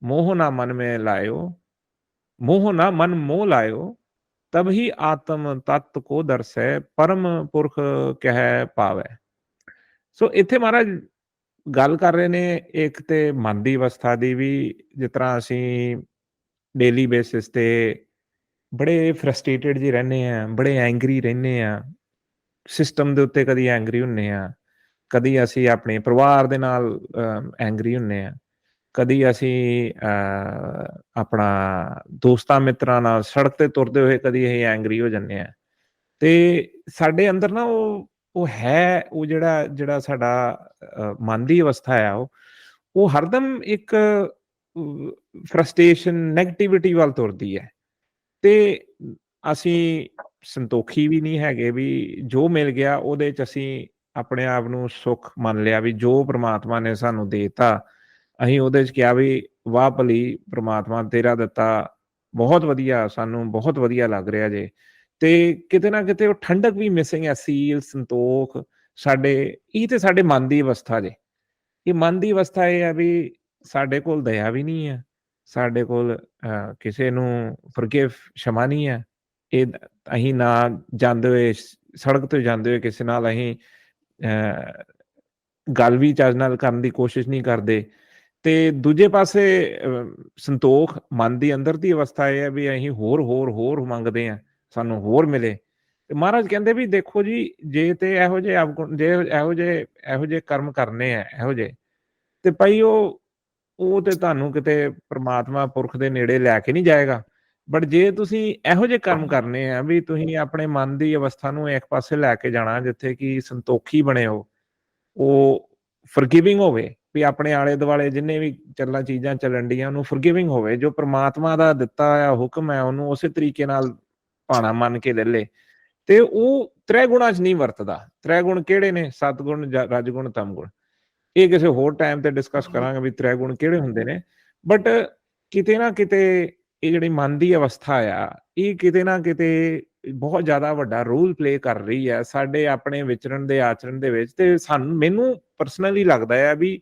ਮੋਹ ਨਾ ਮਨ ਮੇ ਲਾਇਓ, ਮੋਹ ਨਾ ਮਨ ਮੋਹ ਲਾਇਓ। ਤਬ ਹੀ ਆਤਮ ਤਤ ਕੋ ਦਰਸੈ ਪਰਮ ਪੁਰਖ ਕਹਿ ਪਾਵੈ ਸੋ ਇੱਥੇ ਮਹਾਰਾਜ ਗੱਲ ਕਰ ਰਹੇ ਨੇ ਇੱਕ ਤੇ ਮਨ ਦੀ ਅਵਸਥਾ ਦੀ ਵੀ ਜਿਸ ਤਰ੍ਹਾਂ ਅਸੀਂ ਡੇਲੀ ਬੇਸਿਸ ਤੇ ਬੜੇ ਫਰਸਟ੍ਰੇਟਡ ਜੀ ਰਹਿੰਦੇ ਆ ਬੜੇ ਐਂਗਰੀ ਰਹਿੰਦੇ ਆ ਸਿਸਟਮ ਦੇ ਉੱਤੇ ਕਦੀ ਐਂਗਰੀ ਹੁੰਨੇ ਆ ਕਦੀ ਅਸੀਂ ਆਪਣੇ ਪਰਿਵਾਰ ਦੇ ਨਾਲ ਐਂਗਰੀ ਹੁੰਨੇ ਆ ਕਦੀ ਅਸੀਂ ਆਪਣਾ ਦੋਸਤਾਂ ਮਿੱਤਰਾਂ ਨਾਲ ਸੜਕ ਤੇ ਤੁਰਦੇ ਹੋਏ ਕਦੀ ਅਸੀਂ ਐਂਗਰੀ ਹੋ ਜੰਨੇ ਆ ਤੇ ਸਾਡੇ ਅੰਦਰ ਨਾ ਉਹ ਉਹ ਹੈ, ਉਹ ਜਿਹੜਾ ਜਿਹੜਾ ਸਾਡਾ ਮਨ ਦੀ ਅਵਸਥਾ ਆ ਉਹ ਉਹ ਹਰਦਮ ਇੱਕ ਫਰਸਟ੍ਰੇਸ਼ਨ 네ਗੇਟਿਵਿਟੀ ਵੱਲ ਤੁਰਦੀ ਹੈ। ਤੇ ਅਸੀਂ ਸੰਤੋਖੀ ਵੀ ਨਹੀਂ ਹੈਗੇ ਵੀ ਜੋ ਮਿਲ ਗਿਆ ਉਹਦੇ ਚ ਅਸੀਂ ਆਪਣੇ ਆਪ ਨੂੰ ਸੁੱਖ ਮੰਨ ਲਿਆ ਵੀ ਜੋ ਪ੍ਰਮਾਤਮਾ ਨੇ ਸਾਨੂੰ ਦੇਤਾ ਅਸੀਂ ਉਹਦੇ ਚ ਕਿਹਾ ਵੀ ਵਾਹ ਭਲੀ ਪ੍ਰਮਾਤਮਾ ਤੇਰਾ ਦਿੱਤਾ ਬਹੁਤ ਵਧੀਆ ਸਾਨੂੰ ਬਹੁਤ ਵਧੀਆ ਲੱਗ ਰਿਹਾ ਜੇ। ਤੇ ਕਿਤੇ ਨਾ ਕਿਤੇ ਉਹ ਠੰਡਕ ਵੀ ਮਿਸਿੰਗ ਹੈ ਸੀਲ ਸੰਤੋਖ ਸਾਡੇ ਇਹ ਤੇ ਸਾਡੇ ਮਨ ਦੀ ਅਵਸਥਾ ਜੇ। ਇਹ ਮਨ ਦੀ ਅਵਸਥਾ ਇਹ ਆ ਵੀ ਸਾਡੇ ਕੋਲ ਦਇਆ ਵੀ ਨਹੀਂ ਹੈ ਸਾਡੇ ਕੋਲ ਅਹ, ਕਿਸੇ ਨੂੰ ਫਰਗਿਵ ਸ਼ਮਾ ਨਹੀਂ ਹੈ। ਇਹ ਅਸੀਂ ਨਾ ਜਾਂਦੇ ਹੋਏ ਸੜਕ ਤੇ ਜਾਂਦੇ ਹੋਏ ਕਿਸੇ ਨਾਲ ਅਸੀਂ ਅਹ, ਗੱਲ ਵੀ ਚੱਜ ਨਾਲ ਕਰਨ ਦੀ ਕੋਸ਼ਿਸ਼ ਨਹੀਂ ਕਰਦੇ। ਤੇ ਦੂਜੇ ਪਾਸੇ ਸੰਤੋਖ, ਮਨ ਦੀ ਅੰਦਰ ਦੀ ਅਵਸਥਾ ਇਹ ਹੈ ਵੀ ਅਸੀਂ ਹੋਰ ਹੋਰ ਹੋਰ ਮੰਗਦੇ ਆ ਸਾਨੂੰ ਹੋਰ ਮਿਲੇ। ਤੇ ਮਹਾਰਾਜ ਕਹਿੰਦੇ ਵੀ ਦੇਖੋ ਜੀ, ਜੇ ਤੇ ਇਹੋ ਜਿਹੇ ਜੇ ਇਹੋ ਜਿਹੇ ਇਹੋ ਜਿਹੇ ਕਰਮ ਕਰਨੇ ਆ, ਇਹੋ ਜਿਹੇ, ਤੇ ਭਾਈ ਉਹ ਉਹ ਤੇ ਤੁਹਾਨੂੰ ਕਿਤੇ ਪ੍ਰਮਾਤਮਾ ਪੁਰਖ ਦੇ ਨੇੜੇ ਲੈ ਕੇ ਨਹੀਂ ਜਾਏਗਾ। ਬਟ ਜੇ ਤੁਸੀਂ ਇਹੋ ਜਿਹੇ ਕਰਮ ਕਰਨੇ ਆ ਵੀ ਤੁਸੀਂ ਆਪਣੇ ਮਨ ਦੀ ਅਵਸਥਾ ਨੂੰ ਇੱਕ ਪਾਸੇ ਲੈ ਕੇ ਜਾਣਾ, ਜਿੱਥੇ ਕਿ ਸੰਤੋਖੀ ਬਣੇ ਹੋ, ਉਹ ਫੋਰਗਿਵਿੰਗ ਹੋਵੇ ਵੀ ਆਪਣੇ ਆਲੇ ਦੁਆਲੇ ਜਿੰਨੇ ਵੀ ਚੱਲਾਂ ਚੀਜ਼ਾਂ ਚੱਲਣ ਡੀਆਂ, ਉਹਨੂੰ ਫੋਰਗਿਵਿੰਗ ਹੋਵੇ, ਜੋ ਪ੍ਰਮਾਤਮਾ ਦਾ ਦਿੱਤਾ ਆ ਹੁਕਮ ਹੈ, ਉਹਨੂੰ ਉਸੇ ਤਰੀਕੇ ਨਾਲ ਪਾਣਾ ਮੰਨ ਕੇ ਲੈ ਲੇ। ਤੇ ਉਹ ਤ੍ਰੈ ਗੁਣਾਂ 'ਚ ਨਹੀਂ ਵਰਤਦਾ। ਤ੍ਰੈ ਗੁਣ ਕਿਹੜੇ ਨੇ? ਸਤ ਗੁਣ ਜ- ਗੁਣ ਇਹ ਕਿਸੇ ਹੋਰ ਟਾਈਮ ਤੇ ਡਿਸਕਸ ਕਰਾਂਗੇ ਵੀ ਤ੍ਰੈ ਗੁਣ ਕਿਹੜੇ ਹੁੰਦੇ ਨੇ। ਬਟ ਕਿਤੇ ਨਾ ਕਿਤੇ ਇਹ ਜਿਹੜੀ ਮਨ ਦੀ ਅਵਸਥਾ ਆ, ਇਹ ਕਿਤੇ ਨਾ ਕਿਤੇ ਬਹੁਤ ਜ਼ਿਆਦਾ ਵੱਡਾ ਰੋਲ ਪਲੇ ਕਰ ਰਹੀ ਹੈ ਸਾਡੇ ਆਪਣੇ ਵਿਚਰਨ ਦੇ ਆਚਰਣ ਦੇ ਵਿੱਚ। ਤੇ ਸਾਨੂੰ, ਮੈਨੂੰ ਪਰਸਨਲੀ ਲੱਗਦਾ ਹੈ ਵੀ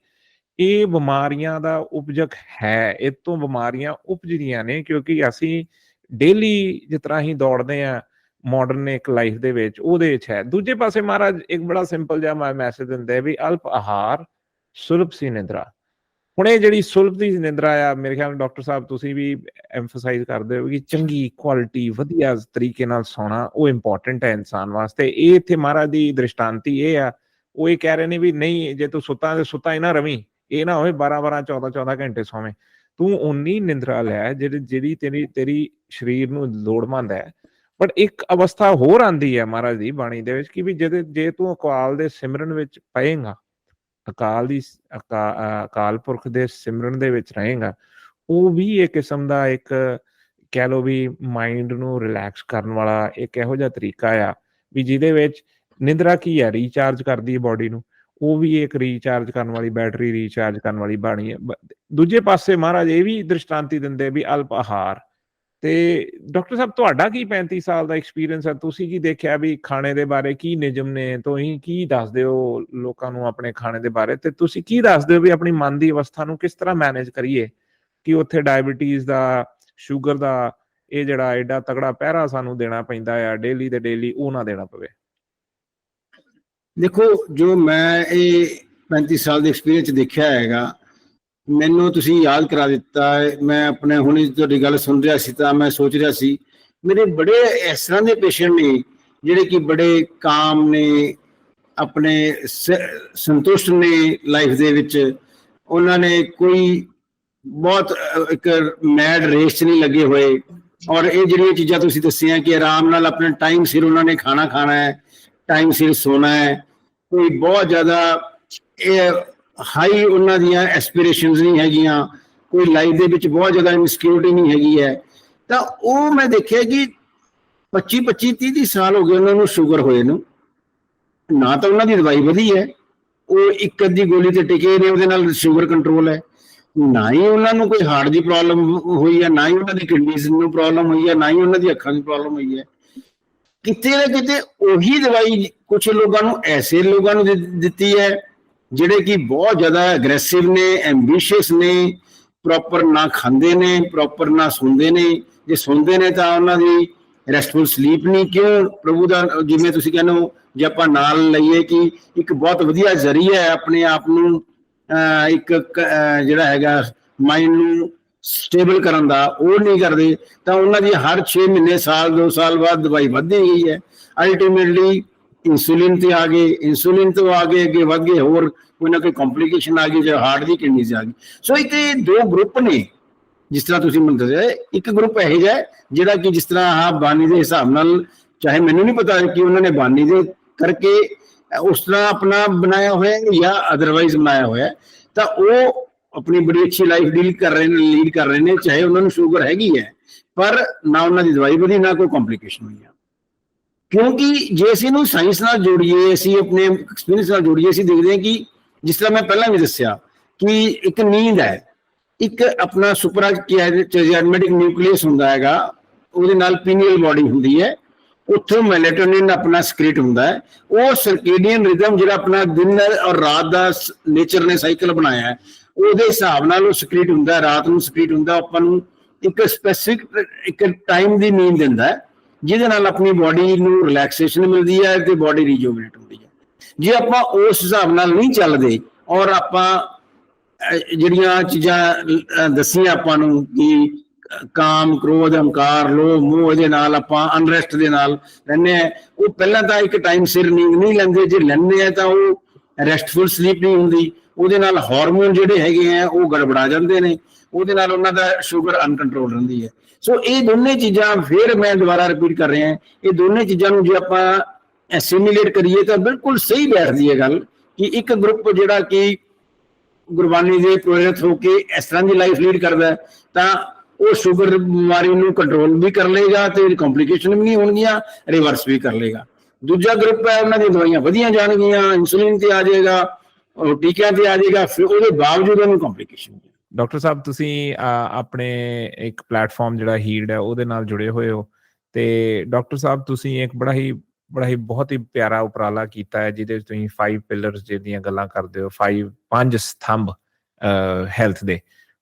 ਇਹ ਬਿਮਾਰੀਆਂ ਦਾ ਉਪਜਕ ਹੈ, ਇਹ ਤੋਂ ਬਿਮਾਰੀਆਂ ਉਪਜਦੀਆਂ ਨੇ ਕਿਉਂਕਿ ਅਸੀਂ ਡੇਲੀ ਜਿਸ ਤਰ੍ਹਾਂ ਹੀ ਦੌੜਦੇ ਆ ਮਾਡਰਨ ਇੱਕ ਲਾਈਫ ਦੇ ਵਿੱਚ, ਉਹਦੇ ਵਿੱਚ ਹੈ। ਦੂਜੇ ਪਾਸੇ ਮਹਾਰਾਜ, ਇੱਕ ਬੜਾ ਸਿੰਪਲ ਜਿਹਾ ਮੈਸੇਜ ਦਿੰਦੇ ਵੀ ਅਲਪ ਆਹਾਰ, ਸੁਲਭ ਸੀ ਨਿੰਦਰਾ। ਹੁਣ ਇਹ ਜਿਹੜੀ ਸੁਲਭ ਦੀ ਨਿੰਦਰਾ ਆ, ਮੇਰੇ ਖਿਆਲ ਨਾਲ ਡਾਕਟਰ ਸਾਹਿਬ ਤੁਸੀਂ ਵੀ ਐਮਫਸਾਈਜ਼ ਕਰਦੇ ਹੋ ਕਿ ਚੰਗੀ ਕੁਆਲਿਟੀ ਵਧੀਆ ਤਰੀਕੇ ਨਾਲ ਸੌਣਾ, ਉਹ ਇੰਪੋਰਟੈਂਟ ਹੈ ਇਨਸਾਨ ਵਾਸਤੇ। ਇਹ ਇੱਥੇ ਮਹਾਰਾਜ ਦੀ ਦ੍ਰਿਸ਼ਟਾਂਤੀ ਇਹ ਆ, ਉਹ ਇਹ ਕਹਿ ਰਹੇ ਨੇ ਵੀ ਨਹੀਂ, ਜੇ ਤੂੰ ਸੁੱਤਾ ਤੇ ਸੁੱਤਾ ਹੀ ਨਾ ਰਵੀਂ। ਇਹ ਨਾ ਹੋਵੇ 12 12 14 14 ਘੰਟੇ ਸੌਵੇਂ। ਤੂੰ ਉਨੀ ਨਿੰਦਰਾ ਲੈ ਜਿਹੜੀ ਜਿਹੜੀ ਤੇਰੀ ਤੇਰੀ ਸਰੀਰ ਨੂੰ ਲੋੜਮੰਦ ਹੈ। ਪਰ ਇੱਕ ਅਵਸਥਾ ਹੋਰ ਆਂਦੀ ਹੈ ਮਹਾਰਾਜ ਦੀ ਬਾਣੀ ਦੇ ਵਿੱਚ ਕਿ ਵੀ ਜੇ ਜੇ ਤੂੰ ਅਕਾਲ ਦੇ ਸਿਮਰਨ ਵਿੱਚ ਪਏਗਾ, ਅਕਾਲ ਦੀ ਸ- ਅਕਾਲ ਪੁਰਖ ਦੇ ਸਿਮਰਨ ਦੇ ਵਿੱਚ ਰਹੇਗਾ, ਉਹ ਵੀ ਇੱਕ ਕਿਸਮ ਦਾ ਇੱਕ ਕਹਿ ਲੋ ਵੀ ਮਾਈਂਡ ਨੂੰ ਰਿਲੈਕਸ ਕਰਨ ਵਾਲਾ ਇੱਕ ਇਹੋ ਜਿਹਾ ਤਰੀਕਾ ਆ ਵੀ ਜਿਹਦੇ ਵਿੱਚ ਨਿੰਦਰਾ ਕੀ ਹੈ ਰੀਚਾਰਜ ਕਰਦੀ ਹੈ ਬਾਡੀ ਨੂੰ। ਉਹ ਵੀ ਇੱਕ ਰੀਚਾਰਜ ਕਰਨ ਵਾਲੀ ਬੈਟਰੀ ਰੀਚਾਰਜ ਕਰਨ ਵਾਲੀ ਬਾਣੀ ਹੈ। ਦੂਜੇ ਪਾਸੇ ਮਹਾਰਾਜ ਇਹ ਵੀ ਦ੍ਰਿਸ਼ਟਾਂਤੀ ਦਿੰਦੇ ਵੀ ਅਲਪ ਆਹਾਰ। ਤੇ ਡਾਕਟਰ ਸਾਹਿਬ, ਤੁਹਾਡਾ ਕੀ 35 ਸਾਲ ਦਾ ਐਕਸਪੀਰੀਅੰਸ ਹੈ? ਤੁਸੀਂ ਕੀ ਦੇਖਿਆ ਵੀ ਖਾਣੇ ਦੇ ਬਾਰੇ ਕੀ ਨਿਯਮ ਨੇ? ਤੁਸੀਂ ਕੀ ਦੱਸਦੇ ਹੋ ਲੋਕਾਂ ਨੂੰ ਆਪਣੇ ਖਾਣੇ ਦੇ ਬਾਰੇ? ਤੇ ਤੁਸੀਂ ਕੀ ਦੱਸਦੇ ਹੋ ਵੀ ਆਪਣੀ ਮਨ ਦੀ ਅਵਸਥਾ ਨੂੰ ਕਿਸ ਤਰ੍ਹਾਂ ਮੈਨੇਜ ਕਰੀਏ ਕਿ ਉੱਥੇ ਡਾਇਬੀਟੀਜ਼ ਦਾ ਸ਼ੂਗਰ ਦਾ ਇਹ ਜਿਹੜਾ ਐਡਾ ਤਗੜਾ ਪਹਿਰਾ ਸਾਨੂੰ ਦੇਣਾ ਪੈਂਦਾ ਆ ਡੇਲੀ ਤੇ ਡੇਲੀ ਉਹ ਨਾ ਦੇਣਾ ਪਵੇ? ਦੇਖੋ ਜੋ ਮੈਂ ਇਹ 35 ਸਾਲ ਦੇ ਐਕਸਪੀਰੀਅੰਸ ਦੇਖਿਆ ਹੈਗਾ, ਮੈਨੂੰ ਤੁਸੀਂ ਯਾਦ ਕਰਾ ਦਿੱਤਾ ਮੈਂ ਆਪਣੇ ਹੁਣੇ ਤੁਹਾਡੀ ਗੱਲ ਸੁਣ ਰਿਹਾ ਸੀ ਤਾਂ ਮੈਂ ਸੋਚ ਰਿਹਾ ਸੀ, ਮੇਰੇ ਬੜੇ ਇਸ ਤਰ੍ਹਾਂ ਦੇ ਪੇਸ਼ੈਂਟ ਨੇ ਜਿਹੜੇ ਕਿ ਬੜੇ ਕਾਮ ਨੇ, ਆਪਣੇ ਸੰਤੁਸ਼ਟ ਨੇ ਲਾਈਫ ਦੇ ਵਿੱਚ। ਉਹਨਾਂ ਨੇ ਕੋਈ ਬਹੁਤ ਇੱਕ ਮੈਡ ਰੇਸ 'ਚ ਨਹੀਂ ਲੱਗੇ ਹੋਏ। ਔਰ ਇਹ ਜਿਹੜੀਆਂ ਚੀਜ਼ਾਂ ਤੁਸੀਂ ਦੱਸੀਆਂ ਕਿ ਆਰਾਮ ਨਾਲ ਆਪਣੇ ਟਾਈਮ ਸਿਰ ਉਹਨਾਂ ਨੇ ਖਾਣਾ ਖਾਣਾ ਹੈ ਟਾਈਮ ਸਿਰ ਸੋਣਾ ਹੈ। ਕੋਈ ਬਹੁਤ ਜ਼ਿਆਦਾ ਇਹ ਹਾਈ ਉਹਨਾਂ ਦੀਆਂ ਐਸਪੀਰੇਸ਼ਨਸ ਨਹੀਂ ਹੈਗੀਆਂ। ਕੋਈ ਲਾਈਫ ਦੇ ਵਿੱਚ ਬਹੁਤ ਜ਼ਿਆਦਾ ਇਨਸਿਕਿਉਰਿਟੀ ਨਹੀਂ ਹੈਗੀ ਹੈ। ਤਾਂ ਉਹ ਮੈਂ ਦੇਖਿਆ ਕਿ 25 25 30 30 ਸਾਲ ਹੋ ਗਏ ਉਹਨਾਂ ਨੂੰ ਸ਼ੂਗਰ ਹੋਏ ਨੂੰ। ਨਾ ਤਾਂ ਉਹਨਾਂ ਦੀ ਦਵਾਈ ਵਧੀ ਹੈ। ਉਹ ਇੱਕ ਅੱਧੀ ਗੋਲੀ ਤੇ ਟਿਕੇ ਨੇ, ਉਹਦੇ ਨਾਲ ਸ਼ੂਗਰ ਕੰਟਰੋਲ ਹੈ। ਨਾ ਹੀ ਉਹਨਾਂ ਨੂੰ ਕੋਈ ਹਾਰਟ ਦੀ ਪ੍ਰੋਬਲਮ ਹੋਈ ਹੈ, ਨਾ ਹੀ ਉਹਨਾਂ ਦੀ ਕਿਡਨੀਜ਼ ਨੂੰ ਪ੍ਰੋਬਲਮ ਹੋਈ ਹੈ, ਨਾ ਹੀ ਉਹਨਾਂ ਦੀ ਅੱਖਾਂ ਦੀ ਪ੍ਰੋਬਲਮ ਹੋਈ ਹੈ। ਕਿਤੇ ਨਾ ਕਿਤੇ ਉਹੀ ਦਵਾਈ ਕੁਝ ਲੋਕਾਂ ਨੂੰ ਐਸੇ ਲੋਕਾਂ ਨੂੰ ਦਿੱ- ਦਿੱਤੀ ਹੈ, ਜਿਹੜੇ ਕਿ ਬਹੁਤ ਜ਼ਿਆਦਾ ਐਗਰੈਸਿਵ ਨੇ ਐਂਬੀਸ਼ੀਅਸ ਨੇ ਪ੍ਰੋਪਰ ਨਾ ਖਾਂਦੇ ਨੇ ਪ੍ਰੋਪਰ ਨਾ ਸੁਣਦੇ ਨੇ। ਜੇ ਸੁਣਦੇ ਨੇ ਤਾਂ ਉਹਨਾਂ ਦੀ ਰੈਸਟਫੁਲ ਸਲੀਪ ਨਹੀਂ, ਕਿਉਂ? ਪ੍ਰਭੂ ਦਾ, ਜਿਵੇਂ ਤੁਸੀਂ ਕਹਿੰਦੇ ਹੋ, ਜੇ ਆਪਾਂ ਨਾਲ ਲਈਏ ਕਿ ਇੱਕ ਬਹੁਤ ਵਧੀਆ ਜ਼ਰੀਆ ਹੈ ਆਪਣੇ ਆਪ ਨੂੰ ਇੱਕ ਜਿਹੜਾ ਹੈਗਾ ਮਾਈਂਡ ਨੂੰ ਸਟੇਬਲ ਕਰਨ ਦਾ ਉਹ ਨਹੀਂ ਕਰਦੇ ਤਾਂ ਉਹਨਾਂ ਦੀ ਹਰ 6 ਮਹੀਨੇ ਸਾਲ 2 ਸਾਲ ਬਾਅਦ ਦਵਾਈ ਵੱਧਦੀ ਗਈ ਹੈ। ਅਲਟੀਮੇਟਲੀ ਇਨਸੂਲਿਨ ਤੇ ਆ ਗਏ ਇਨਸੂਲਿਨ ਤੋਂ ਆ ਗਏ ਅੱਗੇ ਵੱਧ ਗਏ ਹੋਰ ਕੋਈ ਨਾ ਕੋਈ ਕੰਪਲਿਕੇਸ਼ਨ ਆ ਗਈ ਜਾਂ ਹਾਰਟ ਦੀ ਕਿਡਨੀ ਆ ਗਈ। ਸੋ ਇੱਕ ਇਹ ਦੋ ਗਰੁੱਪ ਨੇ ਜਿਸ ਤਰ੍ਹਾਂ ਤੁਸੀਂ ਮੈਨੂੰ ਦੱਸਿਆ ਇੱਕ ਗਰੁੱਪ ਇਹੋ ਜਿਹਾ ਹੈ, ਜਿਹੜਾ ਕਿ ਜਿਸ ਤਰ੍ਹਾਂ ਆਹ ਬਾਨੀ ਦੇ ਹਿਸਾਬ ਨਾਲ ਚਾਹੇ ਮੈਨੂੰ ਨਹੀਂ ਪਤਾ ਕਿ ਉਹਨਾਂ ਨੇ ਬਾਨੀ ਦੇ ਕਰਕੇ ਉਸ ਤਰ੍ਹਾਂ ਆਪਣਾ ਬਣਾਇਆ ਹੋਇਆ ਜਾਂ ਅਦਰਵਾਈਜ਼ ਬਣਾਇਆ ਹੋਇਆ ਤਾਂ ਉਹ ਆਪਣੀ ਬੜੀ ਅੱਛੀ ਲਾਈਫ ਡੀਲ ਕਰ ਰਹੇ ਨੇ ਲੀਡ ਕਰ ਰਹੇ ਨੇ, ਚਾਹੇ ਉਹਨਾਂ ਨੂੰ ਸ਼ੂਗਰ ਹੈਗੀ ਹੈ, ਪਰ ਨਾ ਉਹਨਾਂ ਦੀ ਦਵਾਈ ਵਧੀ, ਨਾ ਕੋਈ ਕੰਪਲਿਕੇਸ਼ਨ ਹੋਈ ਕਿਉਂਕਿ ਜੇ ਅਸੀਂ ਇਹਨੂੰ ਸਾਇੰਸ ਨਾਲ ਜੋੜੀਏ, ਅਸੀਂ ਆਪਣੇ ਐਕਸਪੀਰੀਅੰਸ ਨਾਲ ਜੋੜੀਏ, ਅਸੀਂ ਦੇਖਦੇ ਹਾਂ ਕਿ ਜਿਸ ਤਰ੍ਹਾਂ ਮੈਂ ਪਹਿਲਾਂ ਵੀ ਦੱਸਿਆ ਕਿ ਇੱਕ ਨੀਂਦ ਹੈ, ਇੱਕ ਆਪਣਾ ਸੁਪਰਾ ਚੈਜ਼ਮੈਟਿਕ ਨਿਊਕਲੀਅਸ ਹੁੰਦਾ ਹੈਗਾ, ਉਹਦੇ ਨਾਲ ਪੀਨੀਅਲ ਬਾਡੀ ਹੁੰਦੀ ਹੈ, ਉੱਥੋਂ ਮੈਲੇਟੋਨਿਨ ਆਪਣਾ ਸਕ੍ਰੀਟ ਹੁੰਦਾ ਹੈ, ਉਹ ਸਰਕੇਡੀਅਨ ਰਿਦਮ ਜਿਹੜਾ ਆਪਣਾ ਦਿਨ ਔਰ ਰਾਤ ਦਾ ਨੇਚਰ ਨੇ ਸਾਈਕਲ ਬਣਾਇਆ ਹੈ ਉਹਦੇ ਹਿਸਾਬ ਨਾਲ ਉਹ ਸਕ੍ਰੀਟ ਹੁੰਦਾ ਰਾਤ ਨੂੰ ਸਕ੍ਰੀਟ ਹੁੰਦਾ ਆਪਾਂ ਨੂੰ ਇੱਕ ਸਪੈਸਿਫਿਕ ਇੱਕ ਟਾਈਮ ਦੀ ਨੀਂਦ ਦਿੰਦਾ ਹੈ ਜਿਹਦੇ ਨਾਲ ਆਪਣੀ ਬਾਡੀ ਨੂੰ ਰਿਲੈਕਸੇਸ਼ਨ ਮਿਲਦੀ ਹੈ ਤੇ ਬਾਡੀ ਰੀਜੂਵਨੇਟ ਹੁੰਦੀ ਹੈ। ਜੇ ਆਪਾਂ ਉਸ ਹਿਸਾਬ ਨਾਲ ਨਹੀਂ ਚੱਲਦੇ ਔਰ ਆਪਾਂ ਜਿਹੜੀਆਂ ਚੀਜ਼ਾਂ ਅਹ, ਦੱਸੀਆਂ ਆਪਾਂ ਨੂੰ ਕਿ ਕਾਮ ਕ੍ਰੋਧ ਹੰਕਾਰ ਲੋਭ ਮੋਹ ਇਹਦੇ ਨਾਲ ਆਪਾਂ ਅਨਰੈਸਟ ਦੇ ਨਾਲ ਰਹਿੰਦੇ ਆ ਉਹ ਪਹਿਲਾਂ ਤਾਂ ਇੱਕ ਟਾਈਮ ਸਿਰ ਨੀਂਦ ਨਹੀਂ ਲੈਂਦੇ ਜੇ ਲੈਂਦੇ ਆ ਤਾਂ ਉਹ ਰੈਸਟਫੁਲ ਸਲੀਪ ਨਹੀਂ ਹੁੰਦੀ, ਉਹਦੇ ਨਾਲ ਹਾਰਮੋਨ ਜਿਹੜੇ ਹੈਗੇ ਆ, ਉਹ ਗੜਬੜਾ ਜਾਂਦੇ ਨੇ, ਉਹਦੇ ਨਾਲ ਉਹਨਾਂ ਦਾ ਸ਼ੂਗਰ ਅਨਕੰਟਰੋਲ ਰਹਿੰਦੀ ਹੈ। ਸੋ ਇਹ ਦੋਨੇ ਚੀਜ਼ਾਂ ਫਿਰ ਮੈਂ ਦੁਬਾਰਾ ਰਿਪੀਟ ਕਰ ਰਿਹਾ, ਇਹ ਦੋਨੇ ਚੀਜ਼ਾਂ ਨੂੰ ਜੇ ਆਪਾਂ ਐਸਿਮੀਲੇਟ ਕਰੀਏ ਤਾਂ ਬਿਲਕੁਲ ਸਹੀ ਬੈਠਦੀ ਹੈ ਗੱਲ ਕਿ ਇੱਕ ਗਰੁੱਪ ਜਿਹੜਾ ਕਿ ਗੁਰਬਾਣੀ ਦੇ ਪ੍ਰੇਰਿਤ ਹੋ ਕੇ ਇਸ ਤਰ੍ਹਾਂ ਦੀ ਲਾਈਫ ਲੀਡ ਕਰਦਾ ਤਾਂ ਉਹ ਸ਼ੂਗਰ ਬਿਮਾਰੀ ਨੂੰ ਕੰਟਰੋਲ ਵੀ ਕਰ ਲੇਗਾ ਤੇ ਕੰਪਲਿਕੇਸ਼ਨ ਵੀ ਨਹੀਂ ਹੋਣਗੀਆਂ ਰਿਵਰਸ ਵੀ ਕਰ ਲੇਗਾ ਦੂਜਾ ਗਰੁੱਪ ਹੈ ਉਹਨਾਂ ਦੀਆਂ ਦਵਾਈਆਂ ਵਧੀਆਂ ਜਾਣਗੀਆਂ ਇਨਸੂਲਿਨ ਤੇ ਆ ਜਾਏਗਾ ਟੀਕਿਆਂ ਤੇ ਆ ਜਾਏਗਾ ਫਿਰ ਉਹਦੇ ਬਾਵਜੂਦ ਉਹਨੂੰ ਕੰਪਲਿਕੇਸ਼ਨ ਡਾਕਟਰ ਸਾਹਿਬ ਤੁਸੀਂ ਆਪਣੇ ਇੱਕ ਪਲੇਟਫਾਰਮ ਜਿਹੜਾ ਹੀਲਡ ਹੈ ਉਹਦੇ ਨਾਲ ਜੁੜੇ ਹੋਏ ਹੋ ਤੇ ਡਾਕਟਰ ਸਾਹਿਬ ਤੁਸੀਂ ਇੱਕ ਬੜਾ ਹੀ ਬੜਾ ਹੀ ਬਹੁਤ ਹੀ ਪਿਆਰਾ ਉਪਰਾਲਾ ਕੀਤਾ ਹੈ ਜਿਹਦੇ ਵਿੱਚ ਤੁਸੀਂ 5 ਪਿਲਰਸ ਜਿਹੜੀਆਂ ਗੱਲਾਂ ਕਰਦੇ ਹੋ 5 ਪੰਜ ਸਤੰਭ ਹੈਲਥ ਦੇ।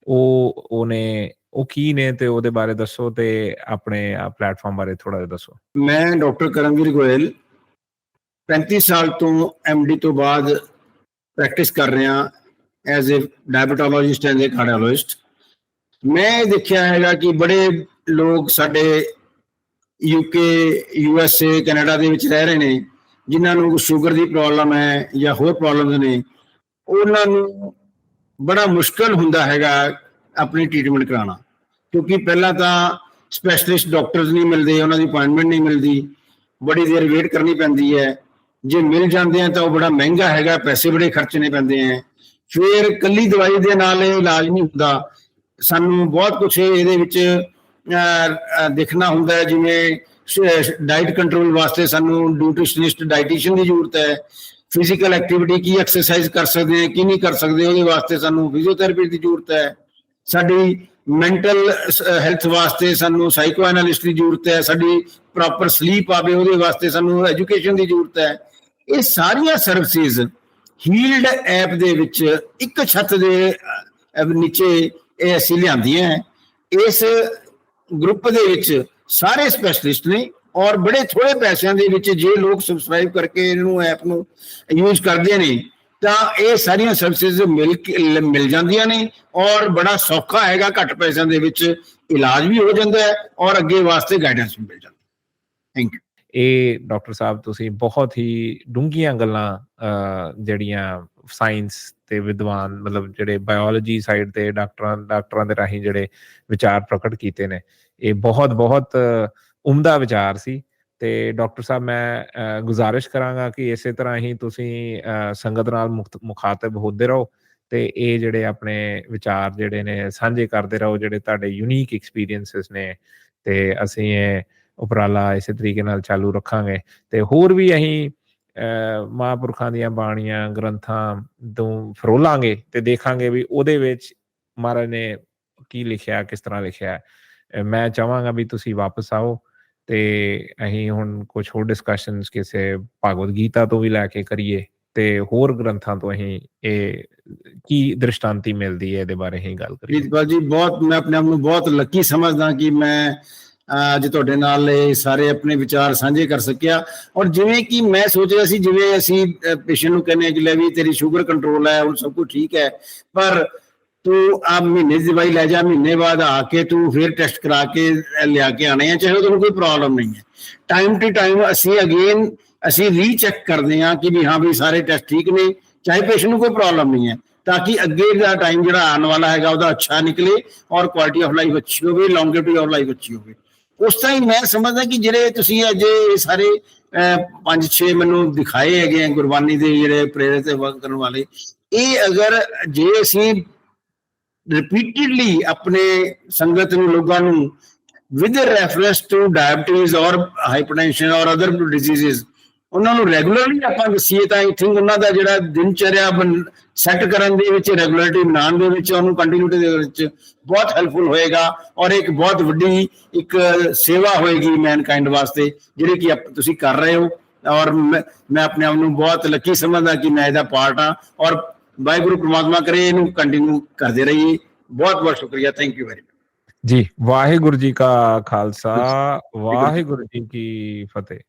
ਉਹ ਉਹਨੇ ਉਹ ਕੀ ਨੇ ਤੇ ਉਹਦੇ ਬਾਰੇ ਦੱਸੋ ਤੇ ਆਪਣੇ ਪਲੇਟਫਾਰਮ ਬਾਰੇ ਥੋੜਾ ਜਿਹਾ ਦੱਸੋ। ਮੈਂ ਡਾਕਟਰ ਕਰਮਵੀਰ ਗੋਇਲ 35 ਸਾਲ ਤੋਂ ਐਮਡੀ ਤੋਂ ਬਾਅਦ ਪ੍ਰੈਕਟਿਸ ਕਰ ਰਿਹਾ as a diabetologist and uh cardiologist ਮੈਂ ਇਹ ਦੇਖਿਆ ਹੈਗਾ ਕਿ ਬੜੇ ਲੋਕ ਸਾਡੇ ਯੂਕੇ ਯੂਐਸਏ ਕੈਨੇਡਾ ਦੇ ਵਿੱਚ ਰਹਿ ਰਹੇ ਨੇ, ਜਿਨ੍ਹਾਂ ਨੂੰ ਸ਼ੂਗਰ ਦੀ ਪ੍ਰੋਬਲਮ ਹੈ ਜਾਂ ਹੋਰ ਪ੍ਰੋਬਲਮਸ ਨੇ, ਉਹਨਾਂ ਨੂੰ ਬੜਾ ਮੁਸ਼ਕਲ ਹੁੰਦਾ ਹੈਗਾ ਆਪਣੀ ਟ੍ਰੀਟਮੈਂਟ ਕਰਾਉਣਾ। ਕਿਉਂਕਿ ਪਹਿਲਾਂ ਤਾਂ ਸਪੈਸ਼ਲਿਸਟ ਡਾਕਟਰਸ ਨਹੀਂ ਮਿਲਦੇ, ਉਹਨਾਂ ਦੀ ਅਪਾਇੰਟਮੈਂਟ ਨਹੀਂ ਮਿਲਦੀ, ਬੜੀ ਦੇਰ ਵੇਟ ਕਰਨੀ ਪੈਂਦੀ ਹੈ। ਜੇ ਮਿਲ ਜਾਂਦੇ ਆ ਤਾਂ ਉਹ ਬੜਾ ਮਹਿੰਗਾ ਹੈਗਾ, ਪੈਸੇ ਬੜੇ ਖਰਚਣੇ ਪੈਂਦੇ ਆ। ਫਿਰ ਕੱਲੀ ਦਵਾਈ ਦੇ ਨਾਲ ਇਹ ਇਲਾਜ ਨਹੀਂ ਹੁੰਦਾ। ਸਾਨੂੰ ਬਹੁਤ ਕੁਝ ਇਹਦੇ ਵਿੱਚ ਦੇਖਣਾ ਹੁੰਦਾ ਹੈ, ਜਿਵੇਂ ਡਾਈਟ ਕੰਟਰੋਲ ਵਾਸਤੇ ਸਾਨੂੰ ਨਿਊਟ੍ਰੀਸ਼ਨਿਸਟ ਡਾਈਟੀਸ਼ੀਅਨ ਦੀ ਜ਼ਰੂਰਤ ਹੈ। ਫਿਜ਼ੀਕਲ ਐਕਟੀਵਿਟੀ ਕੀ ਐਕਸਰਸਾਈਜ਼ ਕਰ ਸਕਦੇ ਹਾਂ ਕੀ ਨਹੀਂ ਕਰ ਸਕਦੇ, ਉਹਦੇ ਵਾਸਤੇ ਸਾਨੂੰ ਫਿਜ਼ੀਓਥੈਰੇਪੀ ਦੀ ਜ਼ਰੂਰਤ ਹੈ। ਸਾਡੀ ਮੈਂਟਲ ਹੈਲਥ ਵਾਸਤੇ ਸਾਨੂੰ ਸਾਈਕੋ ਐਨਾਲਿਸਟ ਦੀ ਜ਼ਰੂਰਤ ਹੈ। ਸਾਡੀ ਪ੍ਰੋਪਰ ਸਲੀਪ ਆਵੇ, ਉਹਦੇ ਵਾਸਤੇ ਸਾਨੂੰ ਐਜੂਕੇਸ਼ਨ ਦੀ ਜ਼ਰੂਰਤ ਹੈ। ਇਹ ਸਾਰੀਆਂ ਸਰਵਿਸਿਜ਼ ਹੀਲਡ ਐਪ ਦੇ ਵਿੱਚ ਇੱਕ ਛੱਤ ਦੇ ਨੀਚੇ ਇਹ ਅਸੀਂ ਲਿਆਂਦੀਆਂ ਹੈ। ਇਸ ਗਰੁੱਪ ਦੇ ਵਿੱਚ ਸਾਰੇ ਸਪੈਸ਼ਲਿਸਟ ਨੇ ਔਰ ਬੜੇ ਥੋੜੇ ਪੈਸਿਆਂ ਦੇ ਵਿੱਚ ਜੇ ਲੋਕ ਸਬਸਕ੍ਰਾਈਬ ਕਰਕੇ ਇਹਨੂੰ ਐਪ ਨੂੰ ਯੂਜ਼ ਕਰਦੇ ਨੇ, ਤਾਂ ਇਹ ਸਾਰੀਆਂ ਸਰਵਿਸਿਜ਼ ਮਿਲ ਕੇ ਮਿਲ ਜਾਂਦੀਆਂ ਨੇ ਔਰ ਬੜਾ ਸੌਖਾ ਹੈਗਾ, ਘੱਟ ਪੈਸਿਆਂ ਦੇ ਵਿੱਚ ਇਲਾਜ ਵੀ ਹੋ ਜਾਂਦਾ ਹੈ ਔਰ ਅੱਗੇ ਵਾਸਤੇ ਗਾਈਡੈਂਸ ਵੀ ਮਿਲ ਜਾਂਦੀ ਥੈਂਕ ਯੂ ਇਹ ਡਾਕਟਰ ਸਾਹਿਬ ਤੁਸੀਂ ਬਹੁਤ ਹੀ ਡੂੰਘੀਆਂ ਗੱਲਾਂ ਅਹ, ਜਿਹੜੀਆਂ ਸਾਇੰਸ ਤੇ ਵਿਦਵਾਨ ਮਤਲਬ ਜਿਹੜੇ ਬਾਇਓਲੋਜੀ ਸਾਈਡ ਤੇ ਡਾਕਟਰਾਂ ਡਾਕਟਰਾਂ ਦੇ ਰਾਹੀਂ ਜਿਹੜੇ ਵਿਚਾਰ ਪ੍ਰਗਟ ਕੀਤੇ ਨੇ ਇਹ ਬਹੁਤ ਬਹੁਤ ਉਮਦਾ ਵਿਚਾਰ ਸੀ ਤੇ ਡਾਕਟਰ ਸਾਹਿਬ ਮੈਂ ਗੁਜ਼ਾਰਿਸ਼ ਕਰਾਂਗਾ ਕਿ ਇਸੇ ਤਰ੍ਹਾਂ ਹੀ ਤੁਸੀਂ ਅਹ, ਸੰਗਤ ਨਾਲ ਮੁਖਤ- ਮੁਖਾਤਬ ਹੁੰਦੇ ਰਹੋ ਤੇ ਇਹ ਜਿਹੜੇ ਆਪਣੇ ਵਿਚਾਰ ਜਿਹੜੇ ਨੇ ਸਾਂਝੇ ਕਰਦੇ ਰਹੋ ਜਿਹੜੇ ਤੁਹਾਡੇ ਯੂਨੀਕ ਐਕਸਪੀਰੀਐਂਸਸ ਨੇ ਤੇ ਅਸੀਂ ਇਹ ਉਪਰਾਲਾ ਇਸੇ ਤਰੀਕੇ ਨਾਲ ਚਾਲੂ ਰੱਖਾਂਗੇ। ਤੇ ਹੋਰ ਵੀ ਅਸੀਂ ਮਹਾਂਪੁਰਖਾਂ ਦੀਆਂ ਬਾਣੀਆਂ, ਗ੍ਰੰਥਾਂ ਤੋਂ ਫਰੋਲਾਂਗੇ ਤੇ ਦੇਖਾਂਗੇ ਵੀ ਉਹਦੇ ਵਿੱਚ ਮਹਾਰਾਜ ਨੇ ਕੀ ਲਿਖਿਆ, ਕਿਸ ਤਰ੍ਹਾਂ ਲਿਖਿਆ। ਮੈਂ ਚਾਹਾਂਗਾ ਵੀ ਤੁਸੀਂ ਵਾਪਸ ਆਓ ਤੇ ਅਸੀਂ ਹੁਣ ਕੁਝ ਹੋਰ ਡਿਸਕਸ਼ਨਸ ਕਿਸੇ ਭਾਗਵਤ ਗੀਤਾ ਤੋਂ ਵੀ ਲੈ ਕੇ ਕਰੀਏ ਤੇ ਹੋਰ ਗ੍ਰੰਥਾਂ ਤੋਂ ਅਸੀਂ ਇਹ ਕੀ ਦ੍ਰਿਸ਼ਟਾਂਤੀ ਮਿਲਦੀ ਹੈ ਇਹਦੇ ਬਾਰੇ ਅਸੀਂ ਗੱਲ ਕਰੀਏ। ਪ੍ਰੀਤਪਾਲ ਜੀ, ਬਹੁਤ ਮੈਂ ਆਪਣੇ ਆਪ ਨੂੰ ਬਹੁਤ ਲੱਕੀ ਸਮਝਦਾ ਕਿ ਮੈਂ ਅੱਜ ਤੁਹਾਡੇ ਨਾਲ ਇਹ ਸਾਰੇ ਆਪਣੇ ਵਿਚਾਰ ਸਾਂਝੇ ਕਰ ਸਕਿਆ। ਔਰ ਜਿਵੇਂ ਕਿ ਮੈਂ ਸੋਚ ਰਿਹਾ ਸੀ, ਜਿਵੇਂ ਅਸੀਂ ਪੇਸ਼ੈਂਟ ਨੂੰ ਕਹਿੰਦੇ ਹਾਂ ਕਿ ਲੈ ਵੀ ਤੇਰੀ ਸ਼ੂਗਰ ਕੰਟਰੋਲ ਹੈ, ਹੁਣ ਸਭ ਕੁਝ ਠੀਕ ਹੈ, ਪਰ ਤੂੰ ਆ ਮਹੀਨੇ ਦੀ ਦਵਾਈ ਲੈ ਜਾ, ਮਹੀਨੇ ਬਾਅਦ ਆ ਕੇ ਤੂੰ ਫਿਰ ਟੈਸਟ ਕਰਾ ਕੇ ਲਿਆ ਕੇ ਆਣੇ ਆ, ਚਾਹੇ ਤੁਹਾਨੂੰ ਕੋਈ ਪ੍ਰੋਬਲਮ ਨਹੀਂ ਹੈ। ਟਾਈਮ ਟੂ ਟਾਈਮ ਅਸੀਂ ਅਗੇਨ ਅਸੀਂ ਰੀਚੈਕ ਕਰਦੇ ਹਾਂ ਕਿ ਵੀ ਹਾਂ ਵੀ ਸਾਰੇ ਟੈਸਟ ਠੀਕ ਨੇ, ਚਾਹੇ ਪੇਸ਼ੈਂਟ ਨੂੰ ਕੋਈ ਪ੍ਰੋਬਲਮ ਨਹੀਂ ਹੈ, ਤਾਂ ਕਿ ਅੱਗੇ ਦਾ ਟਾਈਮ ਜਿਹੜਾ ਆਉਣ ਵਾਲਾ ਹੈਗਾ, ਉਹਦਾ ਅੱਛਾ ਨਿਕਲੇ, ਔਰ ਕੁਆਲਿਟੀ ਆਫ ਲਾਈਫ ਅੱਛੀ ਹੋਵੇ ਲੌਂਗੇਵਿਟੀ ਆਫ ਲਾਈਫ ਅੱਛੀ ਹੋਵੇ। ਉਸ ਤਰ੍ਹਾਂ ਹੀ ਮੈਂ ਸਮਝਦਾ ਕਿ ਜਿਹੜੇ ਤੁਸੀਂ ਅੱਜ ਇਹ ਸਾਰੇ ਪੰਜ ਛੇ ਮੈਨੂੰ ਦਿਖਾਏ ਹੈਗੇ ਆ ਗੁਰਬਾਨੀ ਦੇ ਜਿਹੜੇ ਪ੍ਰੇਰਿਤ ਵਰਕ ਕਰਨ ਵਾਲੇ, ਇਹ ਅਗਰ ਜੇ ਅਸੀਂ ਰਿਪੀਟਿਡਲੀ ਆਪਣੇ ਸੰਗਤ ਨੂੰ, ਲੋਕਾਂ ਨੂੰ ਵਿਦ ਰੈਫਰੈਂਸ ਟੂ ਡਾਇਬੀਟੀਜ਼ ਔਰ ਹਾਈਪਰਟੈਂਸ਼ਨ ਔਰ ਅਦਰ ਡਿਜ਼ੀਜ਼ਸ ਉਹਨਾਂ ਨੂੰ ਰੈਗੂਲਰਲੀ ਆਪਾਂ ਦੱਸੀਏ ਤਾਂ ਆਈ ਥਿੰਕ ਉਹਨਾਂ ਦਾ ਜਿਹੜਾ ਦਿਨਚਰਿਆ ਸੈੱਟ ਕਰਨ ਦੇ ਵਿੱਚ ਰੈਗੂਲਰਿਟੀ ਬਣਾਉਣ ਦੇ ਵਿੱਚ ਉਹਨੂੰ ਕੰਟੀਨਿਊਟੀ ਦੇ ਵਿੱਚ ਬਹੁਤ ਹੈਲਪਫੁਲ ਹੋਏਗਾ ਔਰ ਇੱਕ ਬਹੁਤ ਵੱਡੀ ਇੱਕ ਸੇਵਾ ਹੋਏਗੀ ਮੈਨਕਾਈਂਡ ਵਾਸਤੇ ਜਿਹੜੀ ਕਿ ਤੁਸੀਂ ਕਰ ਰਹੇ ਹੋ। ਔਰ ਮੈਂ ਮੈਂ ਆਪਣੇ ਆਪ ਨੂੰ ਬਹੁਤ ਲੱਕੀ ਸਮਝਦਾ ਕਿ ਮੈਂ ਇਹਦਾ ਪਾਰਟ ਹਾਂ ਔਰ ਵਾਹਿਗੁਰੂ ਪ੍ਰਮਾਤਮਾ ਕਰੇ ਇਹਨੂੰ ਕੰਟੀਨਿਊ ਕਰਦੇ ਰਹੀਏ। ਬਹੁਤ ਬਹੁਤ ਸ਼ੁਕਰੀਆ। ਥੈਂਕ ਯੂ ਵੈਰੀ ਮਚ ਜੀ ਵਾਹਿਗੁਰੂ ਜੀ ਕਾ ਖਾਲਸਾ ਵਾਹਿਗੁਰੂ ਜੀ ਕੀ ਫਤਿਹ।